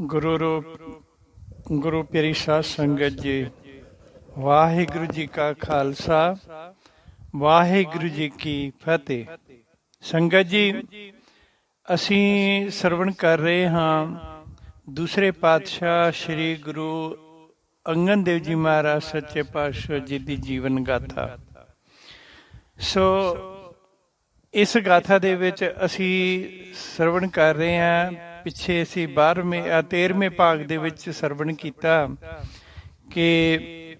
ਗੁਰੂ ਰੂਪ, ਗੁਰੂ ਪਿਆਰੀ ਸਾਧ ਸੰਗਤ ਜੀ, ਵਾਹਿਗੁਰੂ ਜੀ ਕਾ ਖਾਲਸਾ, ਵਾਹਿਗੁਰੂ ਜੀ ਕੀ ਫਤਿਹ। ਸੰਗਤ ਜੀ, ਅਸੀਂ ਸਰਵਣ ਕਰ ਰਹੇ ਹਾਂ ਦੂਸਰੇ ਪਾਤਸ਼ਾਹ ਸ੍ਰੀ ਗੁਰੂ ਅੰਗਦ ਦੇਵ ਜੀ ਮਹਾਰਾਜ ਸੱਚੇ ਪਾਤਸ਼ਾਹ ਜੀ ਦੀ ਜੀਵਨ ਗਾਥਾ। ਸੋ, ਇਸ ਗਾਥਾ ਦੇ ਵਿੱਚ ਅਸੀਂ ਸਰਵਣ ਕਰ ਰਹੇ ਹਾਂ ਪਿੱਛੇ ਅਸੀਂ 12ਵੇਂ 13ਵੇਂ ਭਾਗ ਦੇ ਵਿੱਚ ਸਰਵਣ ਕੀਤਾ ਕਿ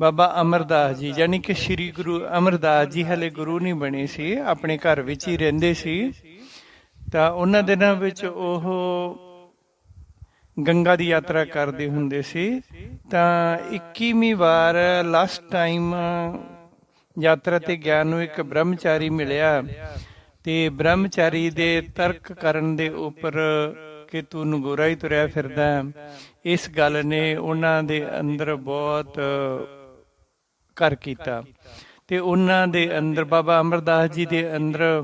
ਬਾਬਾ ਅਮਰਦਾਸ ਜੀ ਯਾਨੀ ਕਿ ਸ੍ਰੀ ਗੁਰੂ ਅਮਰਦਾਸ ਜੀ ਹਲੇ ਗੁਰੂ ਨਹੀਂ ਬਣੇ ਸੀ, ਆਪਣੇ ਘਰ ਵਿੱਚ ਹੀ ਰਹਿੰਦੇ ਸੀ। ਤਾਂ ਉਹਨਾਂ ਦਿਨਾਂ ਵਿੱਚ ਉਹ ਗੰਗਾ ਦੀ ਯਾਤਰਾ ਕਰਦੇ ਹੁੰਦੇ ਸੀ। ਤਾਂ 21ਵੀਂ ਵਾਰ ਲਾਸਟ ਟਾਈਮ ਯਾਤਰਾ ਤੇ ਗਿਆ ਨੂੰ ਇੱਕ ਬ੍ਰਹਮਚਾਰੀ ਮਿਲਿਆ। ਤੇ ਬ੍ਰਹਮਚਾਰੀ ਦੇ ਤਰਕ ਕਰਨ ਦੇ ਉੱਪਰ ਕਿ ਤੂੰ ਨਗੋਰਾ ਹੀ ਤੁਰਿਆ ਫਿਰਦਾ ਇਸ ਗੱਲ ਨੇ ਉਹਨਾਂ ਦੇ ਅੰਦਰ ਬਹੁਤ ਕਰ ਕੀਤਾ। ਤੇ ਉਹਨਾਂ ਦੇ ਅੰਦਰ ਬਾਬਾ ਅਮਰਦਾਸ ਜੀ ਦੇ ਅੰਦਰ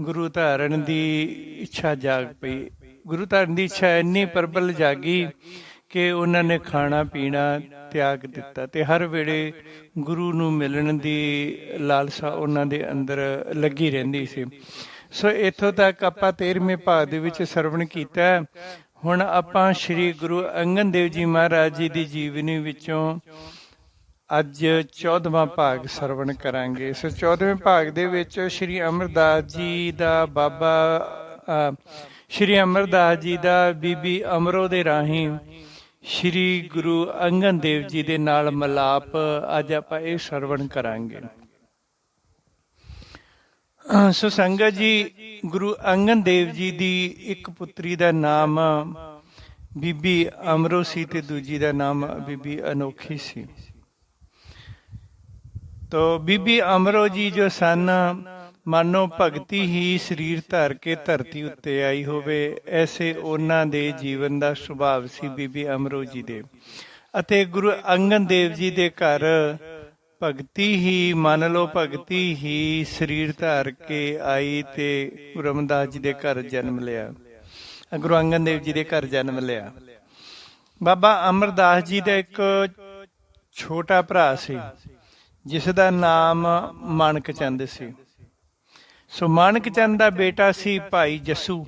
ਗੁਰੂ ਧਾਰਨ ਦੀ ਇੱਛਾ ਜਾਗ ਪਈ। ਗੁਰੂ ਧਾਰਨ ਦੀ ਇੱਛਾ ਇੰਨੀ ਪ੍ਰਬਲ ਜਾਗੀ ਕਿ ਉਹਨਾਂ ਨੇ ਖਾਣਾ ਪੀਣਾ ਤਿਆਗ ਦਿੱਤਾ ਤੇ ਹਰ ਵੇਲੇ ਗੁਰੂ ਨੂੰ ਮਿਲਣ ਦੀ ਲਾਲਸਾ ਉਹਨਾਂ ਦੇ ਅੰਦਰ ਲੱਗੀ ਰਹਿੰਦੀ ਸੀ। ਸੋ ਇੱਥੋਂ ਤੱਕ ਆਪਾਂ 13ਵੇਂ ਭਾਗ ਦੇ ਵਿੱਚ ਸਰਵਣ ਕੀਤਾ। ਹੁਣ ਆਪਾਂ ਸ੍ਰੀ ਗੁਰੂ ਅੰਗਦ ਦੇਵ ਜੀ ਮਹਾਰਾਜ ਜੀ ਦੀ ਜੀਵਨੀ ਵਿੱਚੋਂ ਅੱਜ 14ਵਾਂ ਭਾਗ ਸਰਵਣ ਕਰਾਂਗੇ। ਸੋ 14ਵੇਂ ਭਾਗ ਦੇ ਵਿੱਚ ਸ੍ਰੀ ਅਮਰਦਾਸ ਜੀ ਦਾ ਬਾਬਾ ਸ੍ਰੀ ਅਮਰਦਾਸ ਜੀ ਦਾ ਬੀਬੀ ਅਮਰੋ ਦੇ ਰਾਹੀਂ ਸ੍ਰੀ ਗੁਰੂ ਅੰਗਦ ਦੇਵ ਜੀ ਦੇ ਨਾਲ ਮਲਾਪ ਅੱਜ ਆਪਾਂ ਇਹ ਸਰਵਣ ਕਰਾਂਗੇ। ਅ, ਸੋ ਸੰਗਤ ਜੀ ਗੁਰੂ ਅੰਗਦ ਦੇਵ ਜੀ ਦੀ ਇੱਕ ਪੁੱਤਰੀ ਦਾ ਨਾਮ ਬੀਬੀ ਅਮਰੋ ਸੀ ਤੇ ਦੂਜੀ ਦਾ ਨਾਮ ਬੀਬੀ ਅਨੋਖੀ ਸੀ। ਤੋ ਬੀਬੀ ਅਮਰੋ ਜੀ ਜੋ ਸਨ ਮਾਨੋ ਭਗਤੀ ਹੀ ਸਰੀਰ ਧਾਰ ਕੇ ਧਰਤੀ ਉੱਤੇ ਆਈ ਹੋਵੇ, ਐਸੇ ਉਹਨਾਂ ਦੇ ਜੀਵਨ ਦਾ ਸੁਭਾਅ ਸੀ ਬੀਬੀ ਅਮਰੋ ਜੀ ਦੇ। ਅਤੇ ਗੁਰੂ ਅੰਗਨ ਦੇਵ ਜੀ ਦੇ ਘਰ ਭਗਤੀ ਹੀ, ਮੰਨ ਲਓ ਭਗਤੀ ਹੀ ਸਰੀਰ ਧਾਰ ਕੇ ਆਈ ਤੇ ਗੁਰੂ ਰਮਦਾਸ ਜੀ ਦੇ ਘਰ ਜਨਮ ਲਿਆ। ਗੁਰੂ ਅੰਗਦ ਦੇਵ ਜੀ ਦੇ ਘਰ ਜਨਮ ਲਿਆ। ਬਾਬਾ ਅਮਰਦਾਸ ਜੀ ਦਾ ਇੱਕ ਛੋਟਾ ਭਰਾ ਸੀ, ਜਿਸ ਦਾ ਨਾਮ ਮਾਨਕ ਚੰਦ ਸੀ। ਸੋ ਮਾਨਕ ਚੰਦ ਦਾ ਬੇਟਾ ਸੀ ਭਾਈ ਜੱਸੂ,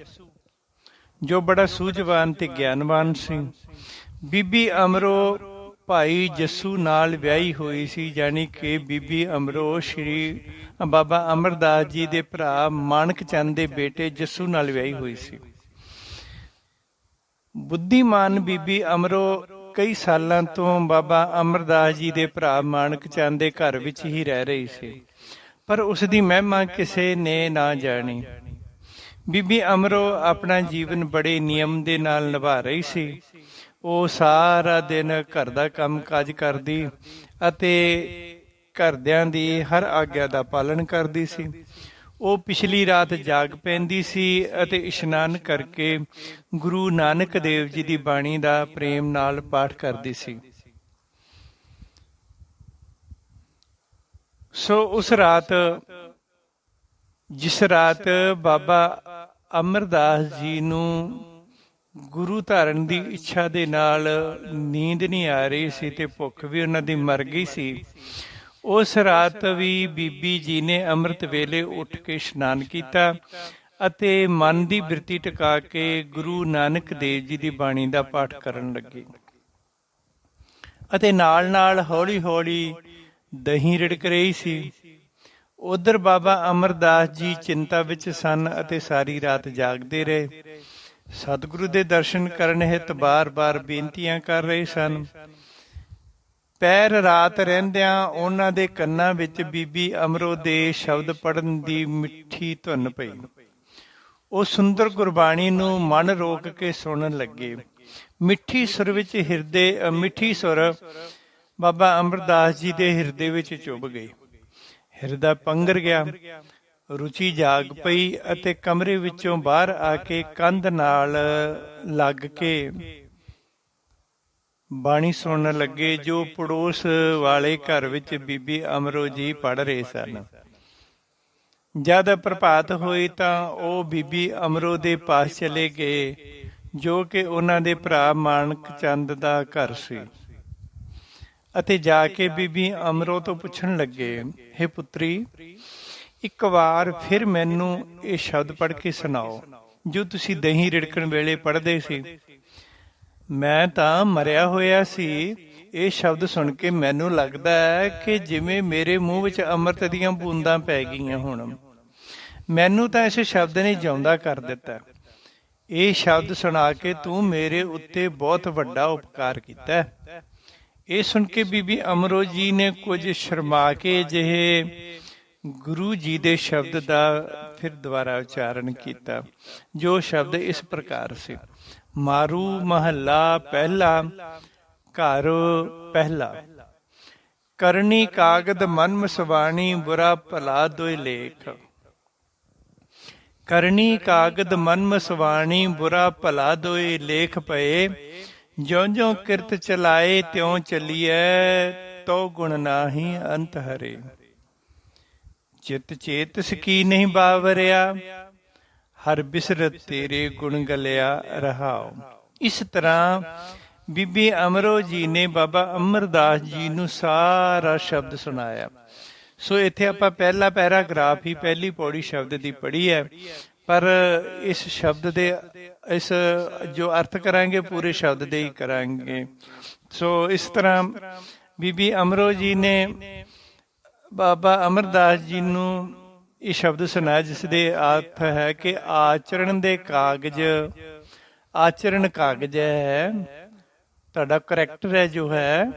ਜੋ ਬੜਾ ਸੂਝਵਾਨ ਤੇ ਗਿਆਨਵਾਨ ਸੀ। ਬੀਬੀ ਅਮਰੋ ਭਾਈ ਜੱਸੂ ਨਾਲ ਵਿਆਹੀ ਹੋਈ ਸੀ ਯਾਨੀ ਕਿ ਬੀਬੀ ਅਮਰੋ ਸ਼੍ਰੀ ਬਾਬਾ ਅਮਰਦਾਸ ਜੀ ਦੇ ਭਰਾ ਮਾਨਕ ਚੰਦ ਦੇ ਬੇਟੇ ਜੱਸੂ ਨਾਲ ਵਿਆਹੀ ਹੋਈ ਸੀ। ਬੁੱਧੀਮਾਨ ਬੀਬੀ ਅਮਰੋ ਕਈ ਸਾਲਾਂ ਤੋਂ ਬਾਬਾ ਅਮਰਦਾਸ ਜੀ ਦੇ ਭਰਾ ਮਾਨਕ ਚੰਦ ਦੇ ਘਰ ਵਿੱਚ ਹੀ ਰਹਿ ਰਹੀ ਸੀ। ਪਰ ਉਸ ਦੀ ਮਹਿਮਾ ਕਿਸੇ ਨੇ ਨਾ ਜਾਣੀ। ਬੀਬੀ ਅਮਰੋ ਆਪਣਾ ਜੀਵਨ ਬੜੇ ਨਿਯਮ ਦੇ ਨਾਲ ਨਿਭਾ ਰਹੀ ਸੀ। ਉਹ ਸਾਰਾ ਦਿਨ ਘਰ ਦਾ ਕੰਮ ਕਾਜ ਕਰਦੀ ਅਤੇ ਘਰਦਿਆਂ ਦੀ ਹਰ ਆਗਿਆ ਦਾ ਪਾਲਣ ਕਰਦੀ ਸੀ। ਉਹ ਪਿਛਲੀ ਰਾਤ ਜਾਗ ਪੈਂਦੀ ਸੀ ਅਤੇ ਇਸ਼ਨਾਨ ਕਰਕੇ ਗੁਰੂ ਨਾਨਕ ਦੇਵ ਜੀ ਦੀ ਬਾਣੀ ਦਾ ਪ੍ਰੇਮ ਨਾਲ ਪਾਠ ਕਰਦੀ ਸੀ। ਸੋ ਉਸ ਰਾਤ, ਜਿਸ ਰਾਤ ਬਾਬਾ ਅਮਰਦਾਸ ਜੀ ਨੂੰ ਗੁਰੂ ਧਾਰਨ ਦੀ ਇੱਛਾ ਦੇ ਨਾਲ ਨੀਂਦ ਨਹੀਂ ਆ ਰਹੀ ਸੀ ਤੇ ਭੁੱਖ ਵੀ ਉਹਨਾਂ ਦੀ ਮਰ ਗਈ ਸੀ, ਉਸ ਰਾਤ ਵੀ ਬੀਬੀ ਜੀ ਨੇ ਅੰਮ੍ਰਿਤ ਵੇਲੇ ਉੱਠ ਕੇ ਇਸ਼ਨਾਨ ਕੀਤਾ ਅਤੇ ਮਨ ਦੀ ਬਿਰਤੀ ਟਿਕਾ ਕੇ ਗੁਰੂ ਨਾਨਕ ਦੇਵ ਜੀ ਦੀ ਬਾਣੀ ਦਾ ਪਾਠ ਕਰਨ ਲੱਗੀ। ਅਤੇ ਨਾਲ-ਨਾਲ, ਹੌਲੀ-ਹੌਲੀ ਦਹੀਂ ਰਿੜਕ ਰਹੀ ਸੀ। ਉਧਰ ਬਾਬਾ ਅਮਰਦਾਸ ਜੀ ਚਿੰਤਾ ਵਿੱਚ ਸਨ ਅਤੇ ਸਾਰੀ ਰਾਤ ਜਾਗਦੇ ਰਹੇ। ਸਤਿਗੁਰੂ ਦੇ ਦਰਸ਼ਨ ਕਰਨ ਹਿਤ ਬਾਰ-ਬਾਰ ਬੇਨਤੀਆਂ ਕਰ ਰਹੇ ਸਨ। ਪੈਰ ਰਾਤ ਰਹਿੰਦਿਆਂ ਉਹਨਾਂ ਦੇ ਕੰਨਾਂ ਵਿੱਚ ਬੀਬੀ ਅਮਰੋ ਦੇ ਸ਼ਬਦ ਪੜਨ ਦੀ ਮਿੱਠੀ ਧੁਨ ਪਈ। ਉਹ ਸੁੰਦਰ ਗੁਰਬਾਣੀ ਨੂੰ ਮਨ ਰੋਕ ਕੇ ਸੁਣਨ ਲੱਗੇ। ਮਿੱਠੀ ਸੁਰ ਵਿੱਚ ਹਿਰਦੇ ਮਿੱਠੀ ਸੁਰ ਬਾਬਾ ਅਮਰਦਾਸ ਜੀ ਦੇ ਹਿਰਦੇ ਵਿੱਚ ਚੁੱਭ ਗਈ ਹਿਰਦਾ ਪੰਗਰ ਗਿਆ। ਰੁਚੀ ਜਾਗ ਪਈ ਅਤੇ ਕਮਰੇ ਵਿੱਚੋਂ ਬਾਹਰ ਆ ਕੇ ਕੰਧ ਨਾਲ ਲੱਗ ਕੇ ਬਾਣੀ ਸੁਣਨ ਲੱਗੇ, ਜੋ ਪੜੋਸ ਵਾਲੇ ਘਰ ਵਿੱਚ ਬੀਬੀ ਅਮਰੋ ਜੀ ਪੜ ਰਹੇ ਸਨ। ਜਦ ਪ੍ਰਭਾਤ ਹੋਈ ਤਾਂ ਉਹ ਬੀਬੀ ਅਮਰੋ ਦੇ ਪਾਸ ਚਲੇ ਗਏ, ਜੋ ਕਿ ਉਹਨਾਂ ਦੇ ਭਰਾ ਮਾਨਕ ਚੰਦ ਦਾ ਘਰ ਸੀ। ਅਤੇ ਜਾ ਕੇ ਬੀਬੀ ਅਮਰੋ ਤੋਂ ਪੁੱਛਣ ਲੱਗੇ हे ਪੁੱਤਰੀ, ਇੱਕ ਵਾਰ ਫਿਰ ਮੈਨੂੰ ਇਹ ਸ਼ਬਦ ਪੜ੍ਹ ਕੇ ਸੁਣਾਓ, ਜੋ ਤੁਸੀਂ ਦਹੀਂ ਰਿੜਕਣ ਵੇਲੇ ਪੜ੍ਹਦੇ ਸੀ। ਮੈਂ ਤਾਂ ਮਰਿਆ ਹੋਇਆ ਸੀ। ਇਹ ਸ਼ਬਦ ਸੁਣ ਕੇ ਮੈਨੂੰ ਲੱਗਦਾ ਹੈ ਕਿ ਜਿਵੇਂ ਮੇਰੇ ਮੂੰਹ ਵਿੱਚ ਅੰਮ੍ਰਿਤ ਦੀਆਂ ਬੂੰਦਾਂ ਪੈ ਗਈਆਂ ਹੁਣ। ਮੈਨੂੰ ਤਾਂ ਇਸ ਸ਼ਬਦ ਨੇ ਜਿਉਂਦਾ ਕਰ ਦਿੱਤਾ। ਇਹ ਸ਼ਬਦ ਸੁਣਾ ਕੇ ਤੂੰ ਮੇਰੇ ਉੱਤੇ ਬਹੁਤ ਵੱਡਾ ਉਪਕਾਰ ਕੀਤਾ ਇਹ ਸੁਣ ਕੇ ਬੀਬੀ ਅਮਰੋ ਜੀ ਨੇ ਕੁਝ ਸ਼ਰਮਾ ਕੇ ਜਿਹੇ ਗੁਰੂ ਜੀ ਦੇ ਸ਼ਬਦ ਦਾ ਫਿਰ ਦੁਬਾਰਾ ਉਚਾਰਨ ਕੀਤਾ, ਜੋ ਸ਼ਬਦ ਇਸ ਪ੍ਰਕਾਰ ਸੀ। ਮਾਰੂ ਮਹੱਲਾ ਪਹਿਲਾ, ਘਰ ਪਹਿਲਾ। ਕਰਨੀ ਕਾਗਦ ਮਨ ਮਸਵਾਣੀ, ਬੁਰਾ ਭਲਾ ਦੋਇ ਲੇਖ। ਕਰਨੀ ਕਾਗਦ ਮਨ ਮਸਵਾਣੀ, ਬੁਰਾ ਭਲਾ ਦੋਇ ਲੇਖ ਪਏ। ਜਿਉ ਜਿਉ ਕਿਰਤ ਚਲਾਏ, ਤਿਉ ਚੱਲੀਐ, ਤੋ ਗੁਣ ਨਾਹੀ ਅੰਤ ਹਰੇ। ਚਿਤ ਚੇਤ ਸਕੀ ਨਹੀਂ ਬਾਵਰਿਆ, ਹਰ ਬਿਸਰਤ ਤੇਰੇ ਗੁਣ ਗਲਿਆ ਰਹਾਉ। ਇਸ ਤਰ੍ਹਾਂ ਬੀਬੀ ਅਮਰੋ ਜੀ ਨੇ ਬਾਬਾ ਅਮਰਦਾਸ ਜੀ ਨੂੰ ਸਾਰਾ ਸ਼ਬਦ ਸੁਣਾਇਆ। ਸੋ ਇੱਥੇ ਆਪਾਂ ਪਹਿਲਾ ਪੈਰਾਗ੍ਰਾਫ ਹੀ, ਪਹਿਲੀ ਪੌੜੀ ਸ਼ਬਦ ਦੀ ਪੜ੍ਹੀ ਹੈ, ਪਰ ਇਸ ਸ਼ਬਦ ਦੇ ਇਸ, ਜੋ ਅਰਥ ਕਰਾਂਗੇ, ਪੂਰੇ ਸ਼ਬਦ ਦੇ ਹੀ ਕਰਾਂਗੇ। ਸੋ ਇਸ ਤਰ੍ਹਾਂ ਬੀਬੀ ਅਮਰੋ ਜੀ ਨੇ ਬਾਬਾ ਅਮਰਦਾਸ ਜੀ ਨੂੰ ਇਹ ਸ਼ਬਦ ਸੁਣਾਇਆ, ਜਿਸ ਦੇ ਅਰਥ ਹੈ ਕਿ ਆਚਰਣ ਦੇ ਕਾਗਜ਼, ਆਚਰਣ ਕਾਗਜ਼ ਹੈ। ਤੁਹਾਡਾ ਕਰੈਕਟਰ ਹੈ ਜੋ ਹੈ,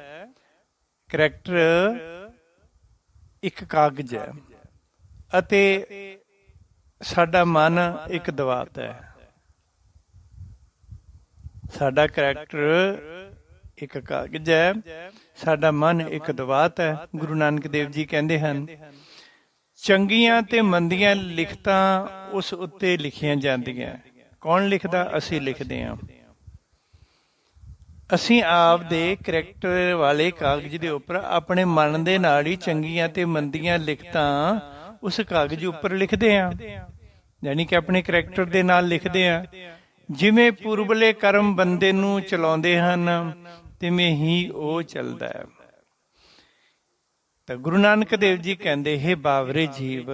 ਕਰੈਕਟਰ ਇੱਕ ਕਾਗਜ਼ ਹੈ ਅਤੇ ਸਾਡਾ ਮਨ ਇੱਕ ਦਵਾਤ ਹੈ। ਸਾਡਾ ਕਰੈਕਟਰ ਇੱਕ ਕਾਗਜ਼ ਹੈ। ਸਾਡਾ ਮਨ ਇੱਕ ਦਵਾਤ ਹੈ, ਗੁਰੂ ਨਾਨਕ ਦੇਵ ਜੀ ਕਹਿੰਦੇ ਹਨ। ਚੰਗੀਆਂ ਤੇ ਮੰਦੀਆਂ ਲਿਖਤਾਂ ਉਸ ਉੱਤੇ ਲਿਖੀਆਂ ਜਾਂਦੀਆਂ। ਕੌਣ ਲਿਖਦਾ? ਅਸੀਂ ਲਿਖਦੇ ਹਾਂ। ਅਸੀਂ ਆਪ ਦੇ ਕਰੈਕਟਰ ਵਾਲੇ ਕਾਗਜ਼ ਦੇ ਉੱਪਰ ਆਪਣੇ ਮਨ ਦੇ ਨਾਲ ਹੀ ਚੰਗੀਆਂ ਤੇ ਮੰਦੀਆਂ ਲਿਖਤਾਂ ਉਸ ਕਾਗਜ਼ ਉੱਪਰ ਲਿਖਦੇ ਹਾਂ। ਯਾਨੀ ਕਿ ਆਪਣੇ ਕਰੈਕਟਰ ਦੇ ਨਾਲ ਲਿਖਦੇ ਹਾਂ। ਜਿਵੇਂ ਪੂਰਬਲੇ ਕਰਮ ਬੰਦੇ ਨੂੰ ਚਲਾਉਂਦੇ ਹਨ, ਤਿਵੇਂ ਹੀ ਉਹ ਚੱਲਦਾ ਹੈ। ਤਾਂ ਗੁਰੂ ਨਾਨਕ ਦੇਵ ਜੀ ਕਹਿੰਦੇ, ਹੈ ਬਾਵਰੇ ਜੀਵ,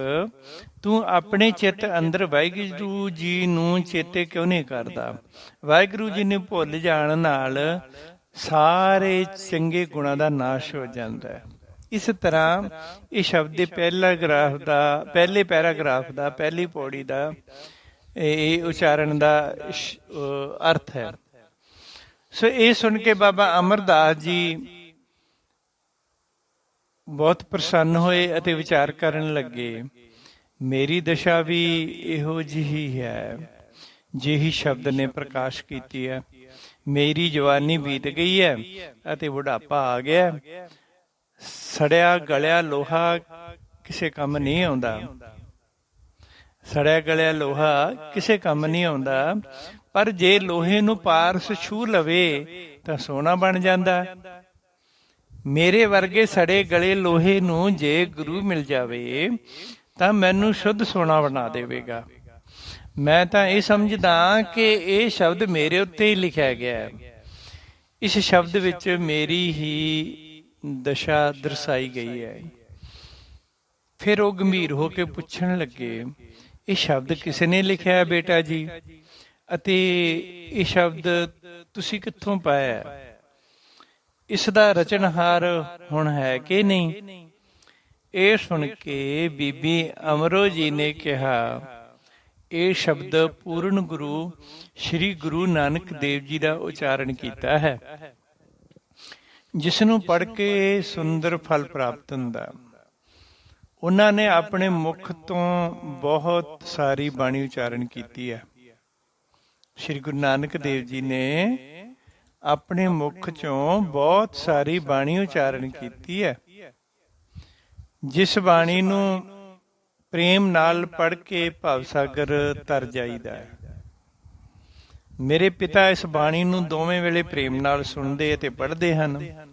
ਤੂੰ ਆਪਣੇ ਚਿੱਤ ਅੰਦਰ ਵਾਹਿਗੁਰੂ ਜੀ ਨੂੰ ਚੇਤੇ ਕਿਉਂ ਨਹੀਂ ਕਰਦਾ? ਵਾਹਿਗੁਰੂ ਜੀ ਨੂੰ ਭੁੱਲ ਜਾਣ ਨਾਲ ਸਾਰੇ ਚੰਗੇ ਗੁਣਾਂ ਦਾ ਨਾਸ਼ ਹੋ ਜਾਂਦਾ ਹੈ। ਇਸ ਤਰ੍ਹਾਂ ਇਹ ਸ਼ਬਦ ਦੇ ਪਹਿਲਾ ਗ੍ਰਾਫ ਦਾ, ਪਹਿਲੇ ਪੈਰਾਗ੍ਰਾਫ ਦਾ, ਪਹਿਲੀ ਪੌੜੀ ਦਾ ਇਹ ਉਚਾਰਨ ਦਾ ਅਰਥ ਹੈ। ਸੋ ਇਹ ਸੁਣ ਕੇ ਬਾਬਾ ਅਮਰਦਾਸ ਜੀ ਬਹੁਤ ਪ੍ਰਸੰਨ ਹੋਏ ਅਤੇ ਵਿਚਾਰ ਕਰਨ ਲੱਗੇ, ਮੇਰੀ ਦਸ਼ਾ ਵੀ ਇਹੋ ਜਿਹੀ ਹੈ, ਜਿਹੀ ਸ਼ਬਦ ਨੇ ਪ੍ਰਕਾਸ਼ ਕੀਤੀ ਹੈ। ਮੇਰੀ ਜਵਾਨੀ ਬੀਤ ਗਈ ਹੈ ਅਤੇ ਬੁਢਾਪਾ ਆ ਗਿਆ ਸੜਿਆ, ਗਲਿਆ, ਲੋਹਾ ਕਿਸੇ ਕੰਮ ਨਹੀਂ ਆਉਂਦਾ। ਸੜਿਆ ਗਲਿਆ ਲੋਹਾ ਕਿਸੇ ਕੰਮ ਨਹੀਂ ਆਉਂਦਾ। ਪਰ ਜੇ ਲੋਹੇ ਨੂੰ ਪਾਰਸ ਛੂ ਲਵੇ, ਤਾਂ ਸੋਨਾ ਬਣ ਜਾਂਦਾ। ਮੇਰੇ ਵਰਗੇ ਸੜੇ ਗਲੇ ਲੋਹੇ ਨੂੰ ਜੇ ਗੁਰੂ ਮਿਲ ਜਾਵੇ, ਤਾਂ ਮੈਨੂੰ ਸ਼ੁੱਧ ਸੋਨਾ ਬਣਾ ਦੇਵੇਗਾ। ਮੈਂ ਤਾਂ ਇਹ ਸਮਝਦਾ ਕਿ ਇਹ ਸ਼ਬਦ ਮੇਰੇ ਉੱਤੇ ਹੀ ਲਿਖਿਆ ਗਿਆ ਹੈ। ਇਸ ਸ਼ਬਦ ਵਿੱਚ ਮੇਰੀ ਹੀ ਦਸ਼ਾ ਦਰਸਾਈ ਗਈ ਹੈ। ਫਿਰ ਉਹ ਗੰਭੀਰ ਹੋ ਕੇ ਪੁੱਛਣ ਲੱਗੇ ਇਹ ਸ਼ਬਦ ਕਿਸੇ ਨੇ ਲਿਖਿਆ ਹੈ ਬੇਟਾ ਜੀ? ਅਤੇ ਇਹ ਸ਼ਬਦ ਤੁਸੀਂ ਕਿੱਥੋਂ ਪਾਇਆ? ਇਸ ਦਾ ਰਚਨਹਾਰ ਹੁਣ ਹੈ ਕਿ ਨਹੀਂ? ਇਹ ਸੁਣ ਕੇ ਬੀਬੀ ਅਮਰੋ ਜੀ ਨੇ ਕਿਹਾ, ਇਹ ਸ਼ਬਦ ਪੂਰਨ ਗੁਰੂ ਸ੍ਰੀ ਗੁਰੂ ਨਾਨਕ ਦੇਵ ਜੀ ਦਾ ਉਚਾਰਨ ਕੀਤਾ ਹੈ ਜਿਸ ਨੂੰ ਪੜ੍ਹ ਕੇ ਸੁੰਦਰ ਫਲ ਪ੍ਰਾਪਤ ਹੁੰਦਾ। ਉਹਨਾਂ ਨੇ ਆਪਣੇ ਮੁਖ ਤੋਂ ਬਹੁਤ ਸਾਰੀ ਬਾਣੀ ਉਚਾਰਨ ਕੀਤੀ ਹੈ। ਸ੍ਰੀ ਗੁਰੂ ਨਾਨਕ ਦੇਵ ਜੀ ਨੇ ਆਪਣੇ ਮੁਖ ਚੋਂ ਬਹੁਤ ਸਾਰੀ ਬਾਣੀ ਉਚਾਰਨ ਕੀਤੀ ਹੈ। ਜਿਸ ਬਾਣੀ ਨੂੰ ਪ੍ਰੇਮ ਨਾਲ ਪੜ੍ਹ ਕੇ ਭਵ ਸਾਗਰ ਤਰ ਜਾਈਦਾ ਹੈ। ਮੇਰੇ ਪਿਤਾ ਇਸ ਬਾਣੀ ਨੂੰ ਦੋਵੇਂ ਵੇਲੇ ਪ੍ਰੇਮ ਨਾਲ ਸੁਣਦੇ ਅਤੇ ਪੜ੍ਹਦੇ ਹਨ।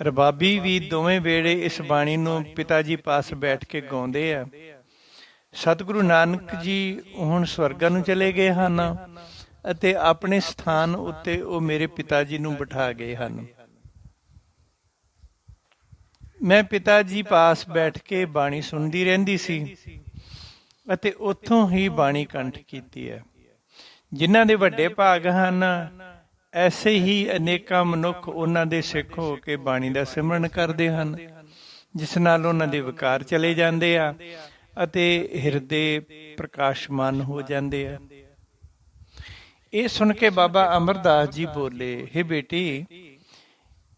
ਰਬਾਬੀ ਵੀ ਦੋਵੇਂ ਵੇਲੇ ਇਸ ਬਾਣੀ ਨੂੰ ਪਿਤਾ ਜੀ ਪਾਸ ਬੈਠ ਕੇ ਗਾਉਂਦੇ ਆ। ਸਤਿਗੁਰੂ ਨਾਨਕ ਜੀ ਹੁਣ ਸਵਰਗਾਂ ਨੂੰ ਚਲੇ ਗਏ ਹਨ ਅਤੇ ਆਪਣੇ ਸਥਾਨ ਉੱਤੇ ਉਹ ਮੇਰੇ ਪਿਤਾ ਜੀ ਨੂੰ ਬਿਠਾ ਗਏ ਹਨ। ਮੈਂ ਪਿਤਾ ਜੀ ਪਾਸ ਬੈਠ ਕੇ ਬਾਣੀ ਸੁਣਦੀ ਰਹਿੰਦੀ ਸੀ ਅਤੇ ਉੱਥੋਂ ਹੀ ਬਾਣੀ ਕੰਠ ਕੀਤੀ ਹੈ। ਜਿਨ੍ਹਾਂ ਦੇ ਵੱਡੇ ਭਾਗ ਹਨ ਐਸੇ ਹੀ ਅਨੇਕਾਂ ਮਨੁੱਖ ਉਹਨਾਂ ਦੇ ਸਿੱਖ ਹੋ ਕੇ ਬਾਣੀ ਦਾ ਸਿਮਰਨ ਕਰਦੇ ਹਨ, ਜਿਸ ਨਾਲ ਉਹਨਾਂ ਦੇ ਵਿਕਾਰ ਚਲੇ ਜਾਂਦੇ ਆ ਅਤੇ ਹਿਰਦੇ ਪ੍ਰਕਾਸ਼ਮਾਨ ਹੋ ਜਾਂਦੇ ਆ। ਇਹ ਸੁਣ ਕੇ ਬਾਬਾ ਅਮਰਦਾਸ ਜੀ ਬੋਲੇ, ਹੇ ਬੇਟੀ,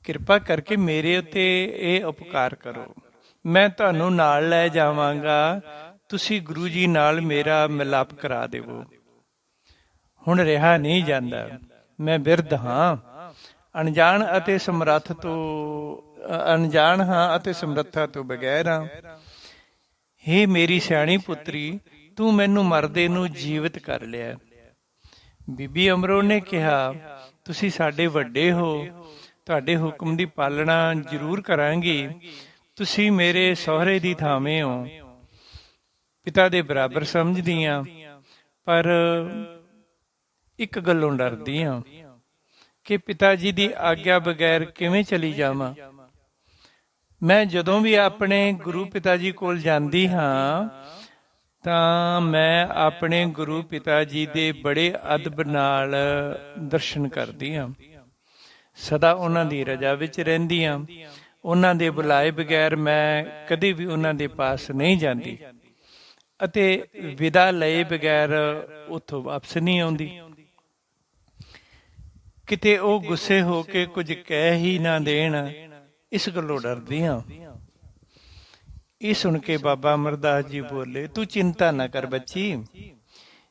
ਕਿਰਪਾ ਕਰਕੇ ਮੇਰੇ ਉੱਤੇ ਇਹ ਉਪਕਾਰ ਕਰੋ। ਮੈਂ ਤੁਹਾਨੂੰ ਨਾਲ ਲੈ ਜਾਵਾਂਗਾ, ਤੁਸੀਂ ਗੁਰੂ ਜੀ ਨਾਲ ਮੇਰਾ ਮਿਲਾਪ ਕਰਾ ਦੇਵੋ। ਹੁਣ ਰਿਹਾ ਨਹੀਂ ਜਾਂਦਾ। ਮੈਂ ਬਿਰਧ ਹਾਂ। ਅਣਜਾਣ ਅਤੇ ਸਮਰੱਥ ਤੋਂ ਅਣਜਾਣ ਹਾਂ ਅਤੇ ਸਮਰੱਥਾ ਤੋਂ ਬਗੈਰ ਹਾਂ। ਹੇ ਮੇਰੀ ਸਿਆਣੀ ਪੁੱਤਰੀ, ਤੂੰ ਮੈਨੂੰ ਮਰਦੇ ਨੂੰ ਜੀਵਤ ਕਰ ਲਿਆ। ਬੀਬੀ ਅਮਰੋ ਨੇ ਕਿਹਾ, ਤੁਸੀਂ ਸਾਡੇ ਵੱਡੇ ਹੋ। ਤੁਹਾਡੇ ਹੁਕਮ ਦੀ ਪਾਲਣਾ ਜ਼ਰੂਰ ਕਰਾਂਗੇ। ਤੁਸੀਂ ਮੇਰੇ ਸਹੁਰੇ ਦੀ ਥਾਵੇਂ ਹੋ। ਪਿਤਾ ਦੇ ਬਰਾਬਰ ਸਮਝਦੀ ਆ ਪਰ ਇੱਕ ਗੱਲੋਂ ਡਰਦੀ ਹਾਂ ਕਿ ਪਿਤਾ ਜੀ ਦੀ ਆਗਿਆ ਬਗੈਰ ਕਿਵੇਂ ਚਲੀ ਜਾਵਾਂ? ਮੈਂ ਜਦੋਂ ਵੀ ਆਪਣੇ ਗੁਰੂ ਪਿਤਾ ਜੀ ਕੋਲ ਜਾਂਦੀ ਹਾਂ, ਤਾਂ ਮੈਂ ਆਪਣੇ ਗੁਰੂ ਪਿਤਾ ਜੀ ਦੇ ਬੜੇ ਅਦਬ ਨਾਲ ਦਰਸ਼ਨ ਕਰਦੀ ਹਾਂ ਸਦਾ ਉਹਨਾਂ ਦੀ ਰਜਾ ਵਿੱਚ ਰਹਿੰਦੀ ਹਾਂ ਉਹਨਾਂ ਦੇ ਬੁਲਾਏ ਬਗੈਰ ਮੈਂ ਕਦੇ ਵੀ ਉਹਨਾਂ ਦੇ ਪਾਸ ਨਹੀਂ ਜਾਂਦੀ। ਅਤੇ ਵਿਦਾ ਲਏ ਬਗੈਰ ਉੱਥੋਂ ਵਾਪਸ ਨਹੀਂ ਆਉਂਦੀ। ਕਿਤੇ ਉਹ ਗੁੱਸੇ ਹੋ ਕੇ ਕੁਝ ਕਹਿ ਹੀ ਨਾ ਦੇਣ। ਇਸ ਗੱਲੋਂ ਡਰਦੀ ਹਾਂ ਇਹ ਸੁਣ ਕੇ ਬਾਬਾ ਅਮਰਦਾਸ ਜੀ ਬੋਲੇ, ਤੂੰ ਚਿੰਤਾ ਨਾ ਕਰ ਬੱਚੀ।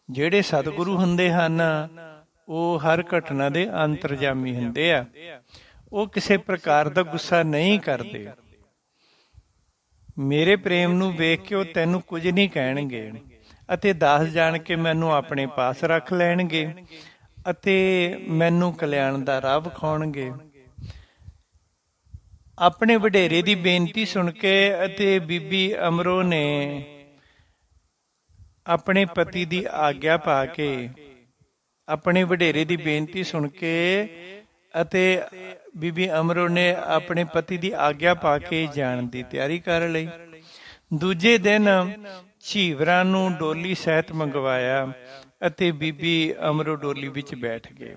ਜਿਹੜੇ ਸਤਿਗੁਰੂ ਹੁੰਦੇ ਹਨ, ਉਹ ਹਰ ਘਟਨਾ ਦੇ ਅੰਤਰਜਾਮੀ ਹੁੰਦੇ ਆ। ਉਹ ਕਿਸੇ ਪ੍ਰਕਾਰ ਦਾ ਗੁੱਸਾ ਨਹੀਂ ਕਰਦੇ। ਮੇਰੇ ਪ੍ਰੇਮ ਨੂੰ ਵੇਖ ਕੇ ਉਹ ਤੈਨੂੰ ਕੁਝ ਨਹੀਂ ਕਹਿਣਗੇ ਅਤੇ ਦਾਸ ਜਾਣ ਕੇ ਮੈਨੂੰ ਆਪਣੇ ਪਾਸ ਰੱਖ ਲੈਣਗੇ। ਅਤੇ ਮੈਨੂੰ ਕਲਿਆਣ ਦਾ ਰਾਹ ਵਿਖਾਉਣਗੇ। ਆਪਣੇ ਵਡੇਰੇ ਦੀ ਬੇਨਤੀ ਸੁਣ ਕੇ ਅਤੇ ਬੀਬੀ ਅਮਰੋ ਨੇ ਆਪਣੇ ਪਤੀ ਦੀ ਆਗਿਆ ਪਾ ਕੇ, ਆਪਣੇ ਵਡੇਰੇ ਦੀ ਬੇਨਤੀ ਸੁਣ ਕੇ ਅਤੇ ਬੀਬੀ ਅਮਰੋ ਨੇ ਆਪਣੇ ਪਤੀ ਦੀ ਆਗਿਆ ਪਾ ਕੇ ਜਾਣ ਦੀ ਤਿਆਰੀ ਕਰ ਲਈ। ਦੂਜੇ ਦਿਨ ਝੀਵਰਾਂ ਨੂੰ ਡੋਲੀ ਸਹਿਤ ਮੰਗਵਾਇਆ ਅਤੇ ਬੀਬੀ ਅਮਰੋ ਡੋਲੀ ਵਿੱਚ ਬੈਠ ਗਏ।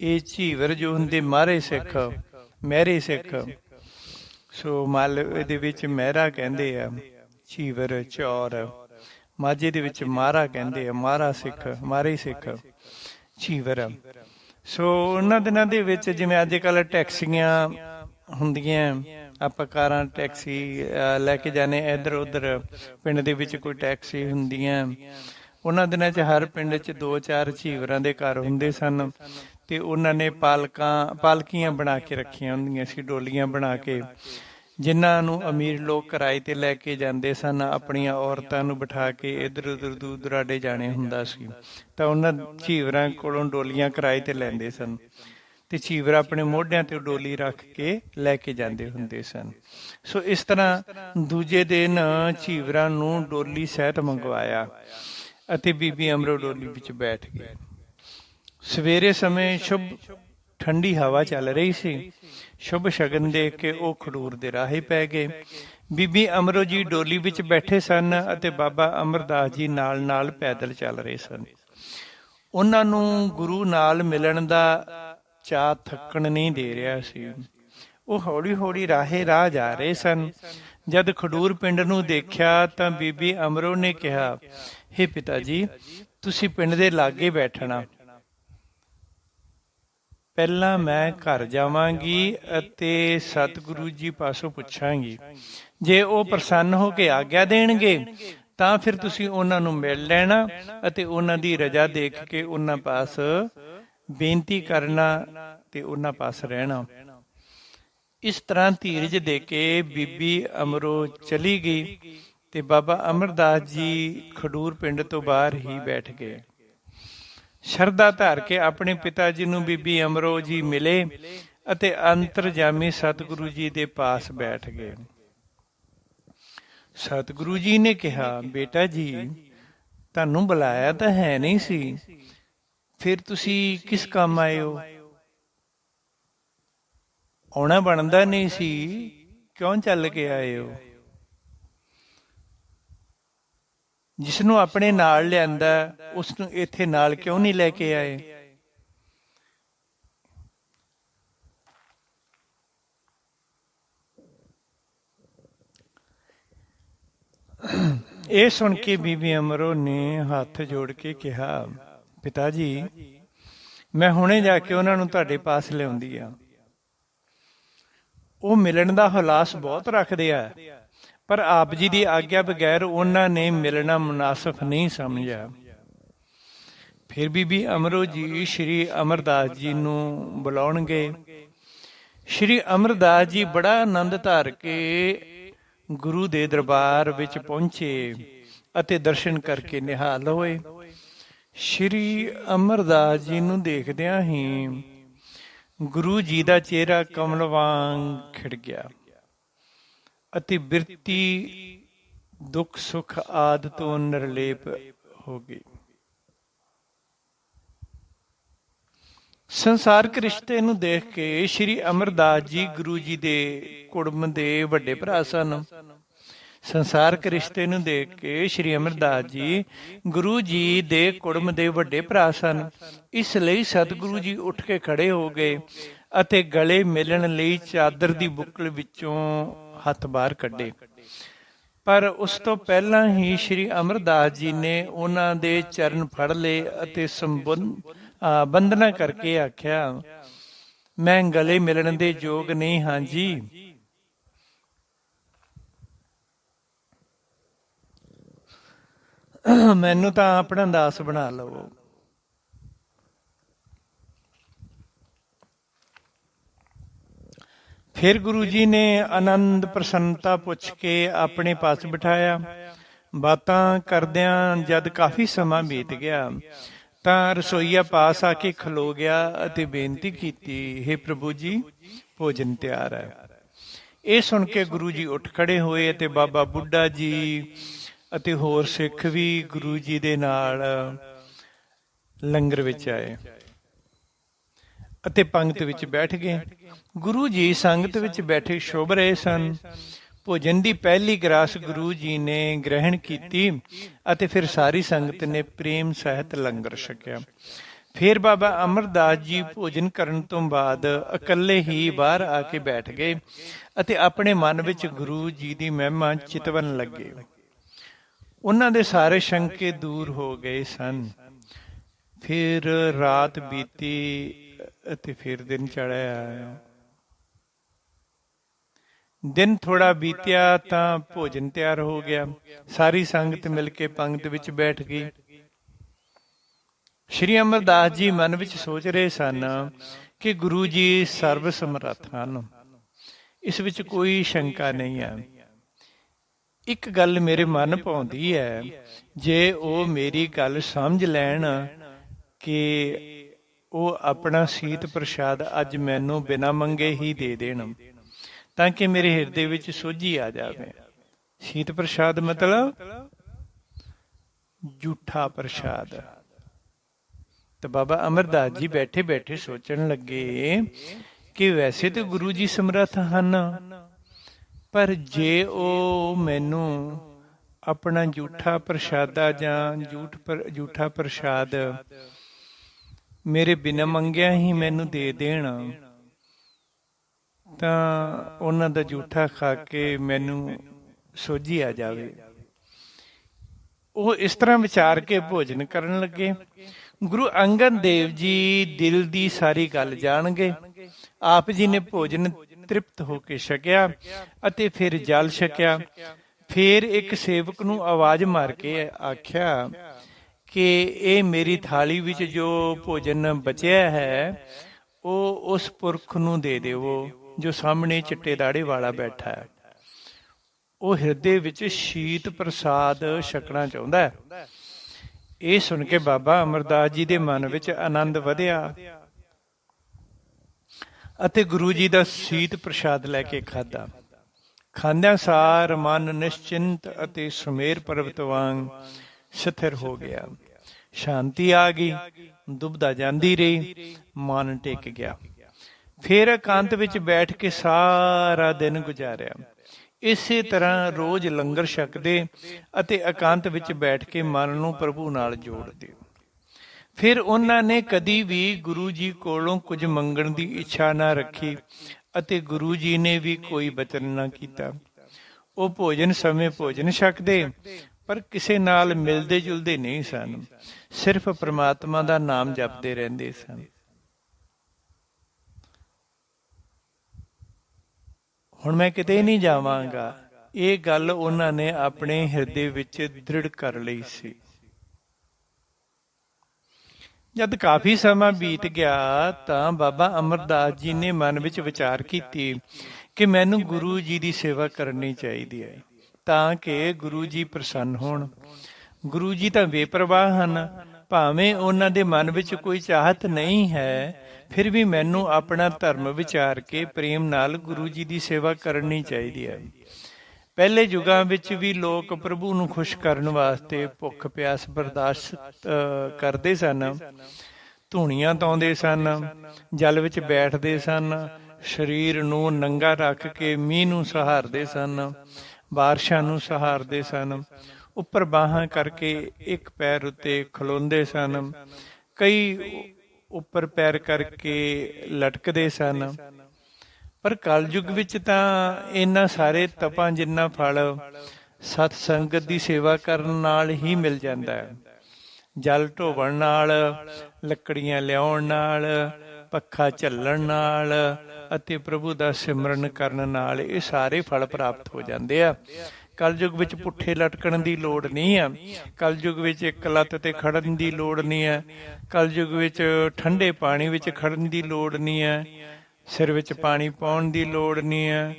ਇਹ ਝੀਵਰ ਜੋ ਹੁੰਦੇ ਮਾਰੇ ਸਿੱਖ, ਮਹਿਰੇ ਸਿੱਖ। ਸੋ ਮਾਲਵੇ ਦੇ ਵਿੱਚ ਮਹਿਰਾ ਕਹਿੰਦੇ ਆ, ਝੀਵਰ, ਚੌਰ। ਮਾਝੇ ਦੇ ਵਿੱਚ ਮਾਰਾ ਕਹਿੰਦੇ ਆ, ਮਾਰਾ ਸਿੱਖ, ਮਾਰੇ ਸਿੱਖ, ਝੀਵਰ। ਸੋ ਉਹਨਾਂ ਦਿਨਾਂ ਦੇ ਵਿੱਚ ਜਿਵੇਂ ਅੱਜ ਕੱਲ ਟੈਕਸੀਆਂ ਹੁੰਦੀਆਂ ਆਪਾਂ ਕਾਰਾਂ, ਟੈਕਸੀ ਲੈ ਕੇ ਜਾਣੇ ਇੱਧਰ ਉੱਧਰ ਪਿੰਡ ਦੇ ਵਿੱਚ ਕੋਈ ਟੈਕਸੀ ਹੁੰਦੀਆਂ। ਉਹਨਾਂ ਦਿਨਾਂ 'ਚ ਹਰ ਪਿੰਡ 'ਚ ਦੋ ਚਾਰ ਝੀਵਰਾਂ ਦੇ ਘਰ ਹੁੰਦੇ ਸਨ ਤੇ ਉਹਨਾਂ ਨੇ ਪਾਲਕਾਂ, ਪਾਲਕੀਆਂ ਬਣਾ ਕੇ ਰੱਖੀਆਂ ਹੁੰਦੀਆਂ ਸੀ, ਡੋਲੀਆਂ ਬਣਾ ਕੇ। ਜਿਨ੍ਹਾਂ ਨੂੰ ਅਮੀਰ ਲੋਕ ਕਿਰਾਏ ਤੇ ਲੈ ਕੇ ਜਾਂਦੇ ਸਨ, ਆਪਣੀਆਂ ਔਰਤਾਂ ਨੂੰ ਬਿਠਾ ਕੇ ਇਧਰ ਉਧਰ ਦੂਰ ਦੁਰਾਡੇ ਜਾਣੇ ਹੁੰਦਾ ਸੀ। ਤਾਂ ਉਹਨਾਂ ਝੀਵਰਾਂ ਕੋਲੋਂ ਡੋਲੀਆਂ ਕਿਰਾਏ ਤੇ ਲੈਂਦੇ ਸਨ। ਤੇ ਝੀਵਰ ਆਪਣੇ ਮੋਢਿਆਂ ਤੇ ਡੋਲੀ ਰੱਖ ਕੇ ਲੈ ਕੇ ਜਾਂਦੇ ਹੁੰਦੇ ਸਨ। ਸੋ ਇਸ ਤਰ੍ਹਾਂ ਦੂਜੇ ਦਿਨ ਝੀਵਰਾਂ ਨੂੰ ਡੋਲੀ ਸਹਿਤ ਮੰਗਵਾਇਆ ਅਤੇ ਬੀਬੀ ਅਮਰੋ ਡੋਲੀ ਵਿੱਚ ਬੈਠ ਗਈ ਸਵੇਰੇ ਸਮੇਂ ਸ਼ੁਭ ਠੰਡੀ ਹਵਾ ਚੱਲ ਰਹੀ ਸੀ। ਸ਼ੁਭ ਸ਼ਗਨ ਦੇਖ ਕੇ ਉਹ ਖਡੂਰ ਦੇ ਰਾਹੇ ਪੈ ਗਏ। ਬੀਬੀ ਅਮਰੋ ਜੀ ਡੋਲੀ ਵਿੱਚ ਬੈਠੇ ਸਨ ਅਤੇ ਬਾਬਾ ਅਮਰਦਾਸ ਜੀ ਨਾਲ ਨਾਲ ਪੈਦਲ ਚੱਲ ਰਹੇ ਸਨ। ਉਹਨਾਂ ਨੂੰ ਗੁਰੂ ਨਾਲ ਮਿਲਣ ਦਾ ਚਾਹ ਥੱਕਣ ਨਹੀਂ ਦੇ ਰਿਹਾ ਸੀ। ਉਹ ਹੌਲੀ ਹੌਲੀ ਰਾਹੇ ਰਾਹ ਜਾ ਰਹੇ ਸਨ। ਜਦ ਖਡੂਰ ਪਿੰਡ ਨੂੰ ਦੇਖਿਆ ਤਾਂ ਬੀਬੀ ਅਮਰੋ ਨੇ ਕਿਹਾ, ਹੇ ਪਿਤਾ ਜੀ ਤੁਸੀਂ ਪਿੰਡ ਦੇ ਲਾਗੇ ਬੈਠਣਾ। ਪਹਿਲਾਂ ਮੈਂ ਘਰ ਜਾਵਾਂਗੀ ਅਤੇ ਸਤਿਗੁਰੂ ਜੀ ਪਾਸੋਂ ਪੁੱਛਾਂਗੀ। ਜੇ ਉਹ ਪ੍ਰਸੰਨ ਹੋ ਕੇ ਆਗਿਆ ਦੇਣਗੇ, ਤਾਂ ਫਿਰ ਤੁਸੀਂ ਉਹਨਾਂ ਨੂੰ ਮਿਲ ਲੈਣਾ ਅਤੇ ਉਹਨਾਂ ਦੀ ਰਜਾ ਦੇਖ ਕੇ ਉਹਨਾਂ ਪਾਸ ਬੇਨਤੀ ਕਰਨਾ ਤੇ ਉਹਨਾਂ ਪਾਸ ਰਹਿਣਾ। ਇਸ ਤਰ੍ਹਾਂ ਧੀਰਜ ਦੇ ਕੇ ਬੀਬੀ ਅਮਰੋ ਚਲੀ ਗਈ ਤੇ ਬਾਬਾ ਅਮਰਦਾਸ ਜੀ ਖਡੂਰ ਪਿੰਡ ਤੋਂ ਬਾਹਰ ਹੀ ਬੈਠ ਗਏ। ਸ਼ਰਧਾ ਧਾਰ ਕੇ ਆਪਣੇ ਪਿਤਾ ਜੀ ਨੂੰ ਬੀਬੀ ਅਮਰੋ ਜੀ ਮਿਲੇ ਅਤੇ ਅੰਤਰਜਾਮੀ ਸਤਿਗੁਰੂ ਜੀ ਦੇ ਪਾਸ ਬੈਠ ਗਏ। ਸਤਿਗੁਰੂ ਜੀ ਨੇ ਕਿਹਾ, ਬੇਟਾ ਜੀ, ਤੁਹਾਨੂੰ ਬੁਲਾਇਆ ਤਾਂ ਹੈ ਨਹੀਂ ਸੀ। ਫਿਰ ਤੁਸੀਂ ਕਿਸ ਕੰਮ ਆਏ ਹੋ? ਆਉਣਾ ਬਣਦਾ ਨਹੀਂ ਸੀ। ਕਿਉਂ ਚੱਲ ਕੇ ਆਏ ਹੋ? ਜਿਸ ਨੂੰ ਆਪਣੇ ਨਾਲ ਲਿਆਂਦਾ ਉਸ ਨੂੰ ਇੱਥੇ ਨਾਲ ਕਿਉਂ ਨਹੀਂ ਲੈ ਕੇ ਆਏ? ਇਹ ਸੁਣ ਕੇ ਬੀਬੀ ਅਮਰੋ ਨੇ ਹੱਥ ਜੋੜ ਕੇ ਕਿਹਾ ਪਿਤਾ ਜੀ, ਮੈਂ ਹੁਣੇ ਜਾ ਕੇ ਉਹਨਾਂ ਨੂੰ ਤੁਹਾਡੇ ਪਾਸ ਲਿਆਉਂਦੀ ਆ। ਉਹ ਮਿਲਣ ਦਾ ਹਲਾਸ ਬਹੁਤ ਰੱਖਦੇ ਆ, ਪਰ ਆਪ ਜੀ ਦੀ ਆਗਿਆ ਬਗੈਰ ਉਹਨਾਂ ਨੇ ਮਿਲਣਾ ਮੁਨਾਸਬ ਨਹੀਂ ਸਮਝਿਆ। ਫਿਰ ਬੀਬੀ ਅਮਰੋ ਜੀ ਸ਼੍ਰੀ ਅਮਰਦਾਸ ਜੀ ਨੂੰ ਬੁਲਾਉਣਗੇ। ਸ਼੍ਰੀ ਅਮਰਦਾਸ ਜੀ ਬੜਾ ਆਨੰਦ ਧਾਰ ਕੇ ਗੁਰੂ ਦੇ ਦਰਬਾਰ ਵਿੱਚ ਪਹੁੰਚੇ ਅਤੇ ਦਰਸ਼ਨ ਕਰਕੇ ਨਿਹਾਲ ਹੋਏ। ਸ਼੍ਰੀ ਅਮਰਦਾਸ ਜੀ ਨੂੰ ਦੇਖਦਿਆਂ ਹੀ ਗੁਰੂ ਜੀ ਦਾ ਚਿਹਰਾ ਕਮਲ ਵਾਂਗ ਖਿੜ ਗਿਆ ਅਤੇ ਬਿਰਤੀ ਦੁੱਖ ਸੁਖ ਆਦ ਤੋਂ ਨਿਰਲੇਪ ਹੋ ਗਈ। ਸੰਸਾਰਕ ਰਿਸ਼ਤੇ ਨੂੰ ਦੇਖ ਕੇ ਸ਼੍ਰੀ ਅਮਰਦਾਸ ਜੀ ਗੁਰੂ ਜੀ ਦੇ ਕੁੜਮ ਦੇ ਵੱਡੇ ਭਰਾ ਸਨ। ਸੰਸਾਰਕ ਰਿਸ਼ਤੇ ਨੂੰ ਦੇਖ ਕੇ ਸ਼੍ਰੀ ਅਮਰਦਾਸ ਜੀ ਗੁਰੂ ਜੀ ਦੇ ਕੁੜਮ ਦੇ ਵੱਡੇ ਭਰਾ ਸਨ। ਇਸ ਲਈ ਸਤਿਗੁਰੂ ਜੀ ਉੱਠ ਕੇ ਖੜੇ ਹੋ ਗਏ ਅਤੇ ਗਲੇ ਮਿਲਣ ਲਈ ਚਾਦਰ ਦੀ ਬੁੱਕਲ ਵਿੱਚੋਂ ਹੱਥ ਬਾਹਰ ਕੱਢੇ। ਪਰ ਉਸ ਤੋਂ ਪਹਿਲਾਂ ਹੀ ਸ਼੍ਰੀ ਅਮਰਦਾਸ ਜੀ ਨੇ ਉਹਨਾਂ ਦੇ ਚਰਨ ਫੜ ਲਏ ਅਤੇ ਸੰਬੰਧ ਬੰਦਨਾ ਕਰਕੇ ਆਖਿਆ, ਮੈਂ ਗਲੇ ਮਿਲਣ ਦੇ ਯੋਗ ਨਹੀਂ, ਹਾਂ ਜੀ। ਮੈਨੂੰ ਤਾਂ ਆਪਣਾ ਦਾਸ ਬਣਾ ਲਵੋ ਫਿਰ ਗੁਰੂ ਜੀ ਨੇ ਆਨੰਦ ਪ੍ਰਸੰਨਤਾ ਪੁੱਛ ਕੇ ਆਪਣੇ ਪਾਸ ਬਿਠਾਇਆ। ਬਾਤਾਂ ਕਰਦਿਆਂ ਜਦ ਕਾਫੀ ਸਮਾਂ ਬੀਤ ਗਿਆ, ਤਾਂ ਰਸੋਈਆ ਪਾਸ ਆ ਕੇ ਖਲੋ ਗਿਆ ਅਤੇ ਬੇਨਤੀ ਕੀਤੀ हे ਪ੍ਰਭੂ ਜੀ, ਭੋਜਨ ਤਿਆਰ ਹੈ। ਇਹ ਸੁਣ ਕੇ ਗੁਰੂ ਜੀ ਉੱਠ ਖੜੇ ਹੋਏ ਅਤੇ ਬਾਬਾ ਬੁੱਢਾ ਜੀ ਅਤੇ ਹੋਰ ਸਿੱਖ ਵੀ ਗੁਰੂ ਜੀ ਦੇ ਨਾਲ ਲੰਗਰ ਵਿੱਚ ਆਏ। ਅਤੇ ਪੰਗਤ ਵਿੱਚ ਬੈਠ ਗਏ। ਗੁਰੂ ਜੀ ਸੰਗਤ ਵਿੱਚ ਬੈਠੇ ਸ਼ੋਭ ਰਹੇ ਸਨ। ਭੋਜਨ ਦੀ ਪਹਿਲੀ ਗਰਾਸ ਗੁਰੂ ਜੀ ਨੇ ਗ੍ਰਹਿਣ ਕੀਤੀ ਅਤੇ ਫਿਰ ਸਾਰੀ ਸੰਗਤ ਨੇ ਪ੍ਰੇਮ ਸਹਿਤ ਲੰਗਰ ਛਕਿਆ। ਫਿਰ ਬਾਬਾ ਅਮਰਦਾਸ ਜੀ ਭੋਜਨ ਕਰਨ ਤੋਂ ਬਾਅਦ ਇਕੱਲੇ ਹੀ ਬਾਹਰ ਆ ਕੇ ਬੈਠ ਗਏ ਅਤੇ ਆਪਣੇ ਮਨ ਵਿੱਚ ਗੁਰੂ ਜੀ ਦੀ ਮਹਿਮਾ ਚਿਤਵਨ ਲੱਗੇ। ਉਹਨਾਂ ਦੇ ਸਾਰੇ ਸ਼ੰਕੇ ਦੂਰ ਹੋ ਗਏ ਸਨ। ਫਿਰ ਰਾਤ ਬੀਤੀ ਅਤੇ ਫਿਰ ਦਿਨ ਚੜਿਆ ਦਿਨ ਥੋੜਾ ਬੀਤਿਆ ਤਾਂ ਭੋਜਨ ਤਿਆਰ ਹੋ ਗਿਆ। ਸਾਰੀ ਸੰਗਤ ਮਿਲ ਕੇ ਪੰਗਤ ਵਿੱਚ ਬੈਠ ਗਈ। ਸ਼੍ਰੀ ਅਮਰਦਾਸ ਜੀ ਮਨ ਵਿੱਚ ਸੋਚ ਰਹੇ ਸਨ ਕਿ ਗੁਰੂ ਜੀ ਸਰਬ ਸਮਰੱਥ ਹਨ। ਇਸ ਵਿੱਚ ਕੋਈ ਸ਼ੰਕਾ ਨਹੀਂ ਹੈ। ਇੱਕ ਗੱਲ ਮੇਰੇ ਮਨ ਪਾਉਂਦੀ ਹੈ, ਜੇ ਉਹ ਮੇਰੀ ਗੱਲ ਸਮਝ ਲੈਣ ਕਿ ਉਹ ਆਪਣਾ ਸੀਤ ਪ੍ਰਸ਼ਾਦ ਅੱਜ ਮੈਨੂੰ ਬਿਨਾਂ ਮੰਗੇ ਹੀ ਦੇ ਦੇਣ, ਤਾਂ ਕਿ ਮੇਰੇ ਹਿਰਦੇ ਵਿੱਚ ਸੋਝੀ ਆ ਜਾਵੇ। ਸੀਤ ਪ੍ਰਸ਼ਾਦ ਮਤਲਬ ਝੂਠਾ ਪ੍ਰਸ਼ਾਦ। ਤੇ ਬਾਬਾ ਅਮਰਦਾਸ ਜੀ ਬੈਠੇ ਬੈਠੇ ਸੋਚਣ ਲੱਗੇ ਕਿ ਵੈਸੇ ਤੇ ਗੁਰੂ ਜੀ ਸਮਰੱਥ ਹਨ ਪਰ ਜੇ ਉਹ ਮੈਨੂੰ ਆਪਣਾ ਝੂਠਾ ਪ੍ਰਸ਼ਾਦਾ ਜਾਂ ਝੂਠ ਪਰ, ਝੂਠਾ ਪ੍ਰਸ਼ਾਦ ਮੇਰੇ ਬਿਨਾਂ ਮੰਗਿਆ ਹੀ ਮੈਨੂੰ ਦੇ ਦੇਣ, ਤਾਂ ਉਹਨਾਂ ਦਾ ਝੂਠਾ ਖਾ ਕੇ ਮੈਨੂੰ ਸੋਝੀ ਆ ਜਾਵੇ। ਉਹ ਇਸ ਤਰ੍ਹਾਂ ਵਿਚਾਰ ਕੇ ਭੋਜਨ ਕਰਨ ਲੱਗੇ। ਗੁਰੂ ਅੰਗਦ ਦੇਵ ਜੀ ਦਿਲ ਦੀ ਸਾਰੀ ਗੱਲ ਜਾਣਗੇ। ਆਪ ਜੀ ਨੇ ਭੋਜਨ ਤ੍ਰਿਪਤ ਹੋ ਕੇ ਛਕਿਆ ਅਤੇ ਫਿਰ ਜਲ ਛਕਿਆ। ਫਿਰ ਇੱਕ ਸੇਵਕ ਨੂੰ ਆਵਾਜ਼ ਮਾਰ ਕੇ ਆਖਿਆ ਕਿ ਇਹ ਮੇਰੀ ਥਾਲੀ ਵਿੱਚ ਜੋ ਭੋਜਨ ਬਚਿਆ ਹੈ, ਉਹ ਉਸ ਪੁਰਖ ਨੂੰ ਦੇ ਦੇਵੋ ਜੋ ਸਾਹਮਣੇ ਚਿੱਟੇ ਦਾੜੇ ਵਾਲਾ ਬੈਠਾ ਹੈ। ਉਹ ਹਿਰਦੇ ਵਿੱਚ ਸ਼ੀਤ ਪ੍ਰਸਾਦ ਛਕਣਾ ਚਾਹੁੰਦਾ ਹੈ। ਇਹ ਸੁਣ ਕੇ ਬਾਬਾ ਅਮਰਦਾਸ ਜੀ ਦੇ ਮਨ ਵਿੱਚ ਆਨੰਦ ਵਧਿਆ। ਅਤੇ ਗੁਰੂ ਜੀ ਦਾ ਸੀਤ ਪ੍ਰਸ਼ਾਦ ਲੈ ਕੇ ਖਾਦਾ ਖਾਂਦਿਆਂ ਸਾਰ ਮਨ ਨਿਸ਼ਚਿੰਤ ਅਤੇ ਸੁਮੇਰ ਪਰਬਤ ਵਾਂਗ ਸਥਿਰ ਹੋ ਗਿਆ। ਸ਼ਾਂਤੀ ਆ ਗਈ ਦੁਬਦਾ ਜਾਂਦੀ ਰਹੀ, ਮਨ ਟਿਕ ਗਿਆ। ਫਿਰ ਇਕਾਂਤ ਵਿੱਚ ਬੈਠ ਕੇ ਸਾਰਾ ਦਿਨ ਗੁਜ਼ਾਰਿਆ। ਇਸੇ ਤਰ੍ਹਾਂ ਰੋਜ਼ ਲੰਗਰ ਛਕਦੇ ਅਤੇ ਇਕਾਂਤ ਵਿੱਚ ਬੈਠ ਕੇ ਮਨ ਨੂੰ ਪ੍ਰਭੂ ਨਾਲ ਜੋੜਦੇ। ਫਿਰ ਉਹਨਾਂ ਨੇ ਕਦੀ ਵੀ ਗੁਰੂ ਜੀ ਕੋਲੋਂ ਕੁਝ ਮੰਗਣ ਦੀ ਇੱਛਾ ਨਾ ਰੱਖੀ ਅਤੇ ਗੁਰੂ ਜੀ ਨੇ ਵੀ ਕੋਈ ਬਚਨ ਨਾ ਕੀਤਾ। ਉਹ ਭੋਜਨ ਸਮੇਂ ਭੋਜਨ ਛਕਦੇ, ਪਰ ਕਿਸੇ ਨਾਲ ਮਿਲਦੇ ਜੁਲਦੇ ਨਹੀਂ ਸਨ। ਸਿਰਫ ਪ੍ਰਮਾਤਮਾ ਦਾ ਨਾਮ ਜਪਦੇ ਰਹਿੰਦੇ ਸਨ। ਹੁਣ ਮੈਂ ਕਿਤੇ ਨਹੀਂ ਜਾਵਾਂਗਾ। ਇਹ ਗੱਲ ਉਹਨਾਂ ਨੇ ਆਪਣੇ ਹਿਰਦੇ ਵਿੱਚ ਦ੍ਰਿੜ ਕਰ ਲਈ ਸੀ। ਜਦ ਕਾਫੀ ਸਮਾਂ ਬੀਤ ਗਿਆ ਤਾਂ ਬਾਬਾ ਅਮਰਦਾਸ ਜੀ ਨੇ ਮਨ ਵਿੱਚ ਵਿਚਾਰ ਕੀਤੀ ਕਿ ਮੈਨੂੰ ਗੁਰੂ ਜੀ ਦੀ ਸੇਵਾ ਕਰਨੀ ਚਾਹੀਦੀ ਹੈ, ਤਾਂ ਕਿ ਗੁਰੂ ਜੀ ਪ੍ਰਸੰਨ ਹੋਣ। ਗੁਰੂ ਜੀ ਤਾਂ ਬੇਪਰਵਾਹ ਹਨ, ਭਾਵੇਂ ਉਹਨਾਂ ਦੇ ਮਨ ਵਿੱਚ ਕੋਈ ਚਾਹਤ ਨਹੀਂ ਹੈ, ਫਿਰ ਵੀ ਮੈਨੂੰ ਆਪਣਾ ਧਰਮ ਵਿਚਾਰ ਕੇ ਪ੍ਰੇਮ ਨਾਲ ਗੁਰੂ ਜੀ ਦੀ ਸੇਵਾ ਕਰਨੀ ਚਾਹੀਦੀ ਹੈ। ਪਹਿਲੇ ਯੁਗਾਂ ਵਿੱਚ ਵੀ ਲੋਕ ਪ੍ਰਭੂ ਨੂੰ ਖੁਸ਼ ਕਰਨ ਵਾਸਤੇ ਭੁੱਖ ਪਿਆਸ ਬਰਦਾਸ਼ਤ ਕਰਦੇ ਸਨ। ਧੂਣੀਆਂ ਤਾਉਂਦੇ ਸਨ, ਜਲ ਵਿੱਚ ਬੈਠਦੇ ਸਨ, ਸਰੀਰ ਨੂੰ ਨੰਗਾ ਰੱਖ ਕੇ ਮੀਂਹ ਨੂੰ ਸਹਾਰਦੇ ਸਨ, ਬਾਰਿਸ਼ਾਂ ਨੂੰ ਸਹਾਰਦੇ ਸਨ। ਉੱਪਰ ਬਾਹਾਂ ਕਰਕੇ ਇੱਕ ਪੈਰ ਉੱਤੇ ਖਲੋਂਦੇ ਸਨ, ਕਈ ਉੱਪਰ ਪੈਰ ਕਰਕੇ ਲਟਕਦੇ ਸਨ। ਪਰ ਕਲਯੁਗ ਵਿੱਚ ਤਾਂ ਇਹਨਾਂ ਸਾਰੇ ਤਪਾਂ ਜਿੰਨਾ ਫਲ ਸਤ ਸੰਗਤ ਦੀ ਸੇਵਾ ਕਰਨ ਨਾਲ ਹੀ ਮਿਲ ਜਾਂਦਾ ਹੈ। ਜਲ ਢੋਵਣ ਨਾਲ, ਲੱਕੜੀਆਂ ਲਿਆਉਣ ਨਾਲ, ਪੱਖਾ ਝੱਲਣ ਨਾਲ ਅਤੇ ਪ੍ਰਭੂ ਦਾ ਸਿਮਰਨ ਕਰਨ ਨਾਲ ਇਹ ਸਾਰੇ ਫਲ ਪ੍ਰਾਪਤ ਹੋ ਜਾਂਦੇ ਆ। ਕਲਯੁਗ ਵਿੱਚ ਪੁੱਠੇ ਲਟਕਣ ਦੀ ਲੋੜ ਨਹੀਂ ਆ। ਕਲਯੁਗ ਵਿੱਚ ਇੱਕ ਲੱਤ ਤੇ ਖੜਨ ਦੀ ਲੋੜ ਨਹੀਂ ਹੈ ਕਲਯੁਗ ਵਿੱਚ ਠੰਡੇ ਪਾਣੀ ਵਿੱਚ ਖੜਨ ਦੀ ਲੋੜ ਨਹੀਂ ਹੈ ਸਿਰ ਵਿੱਚ ਪਾਣੀ ਪਾਉਣ ਦੀ ਲੋੜ ਨਹੀਂ ਹੈ,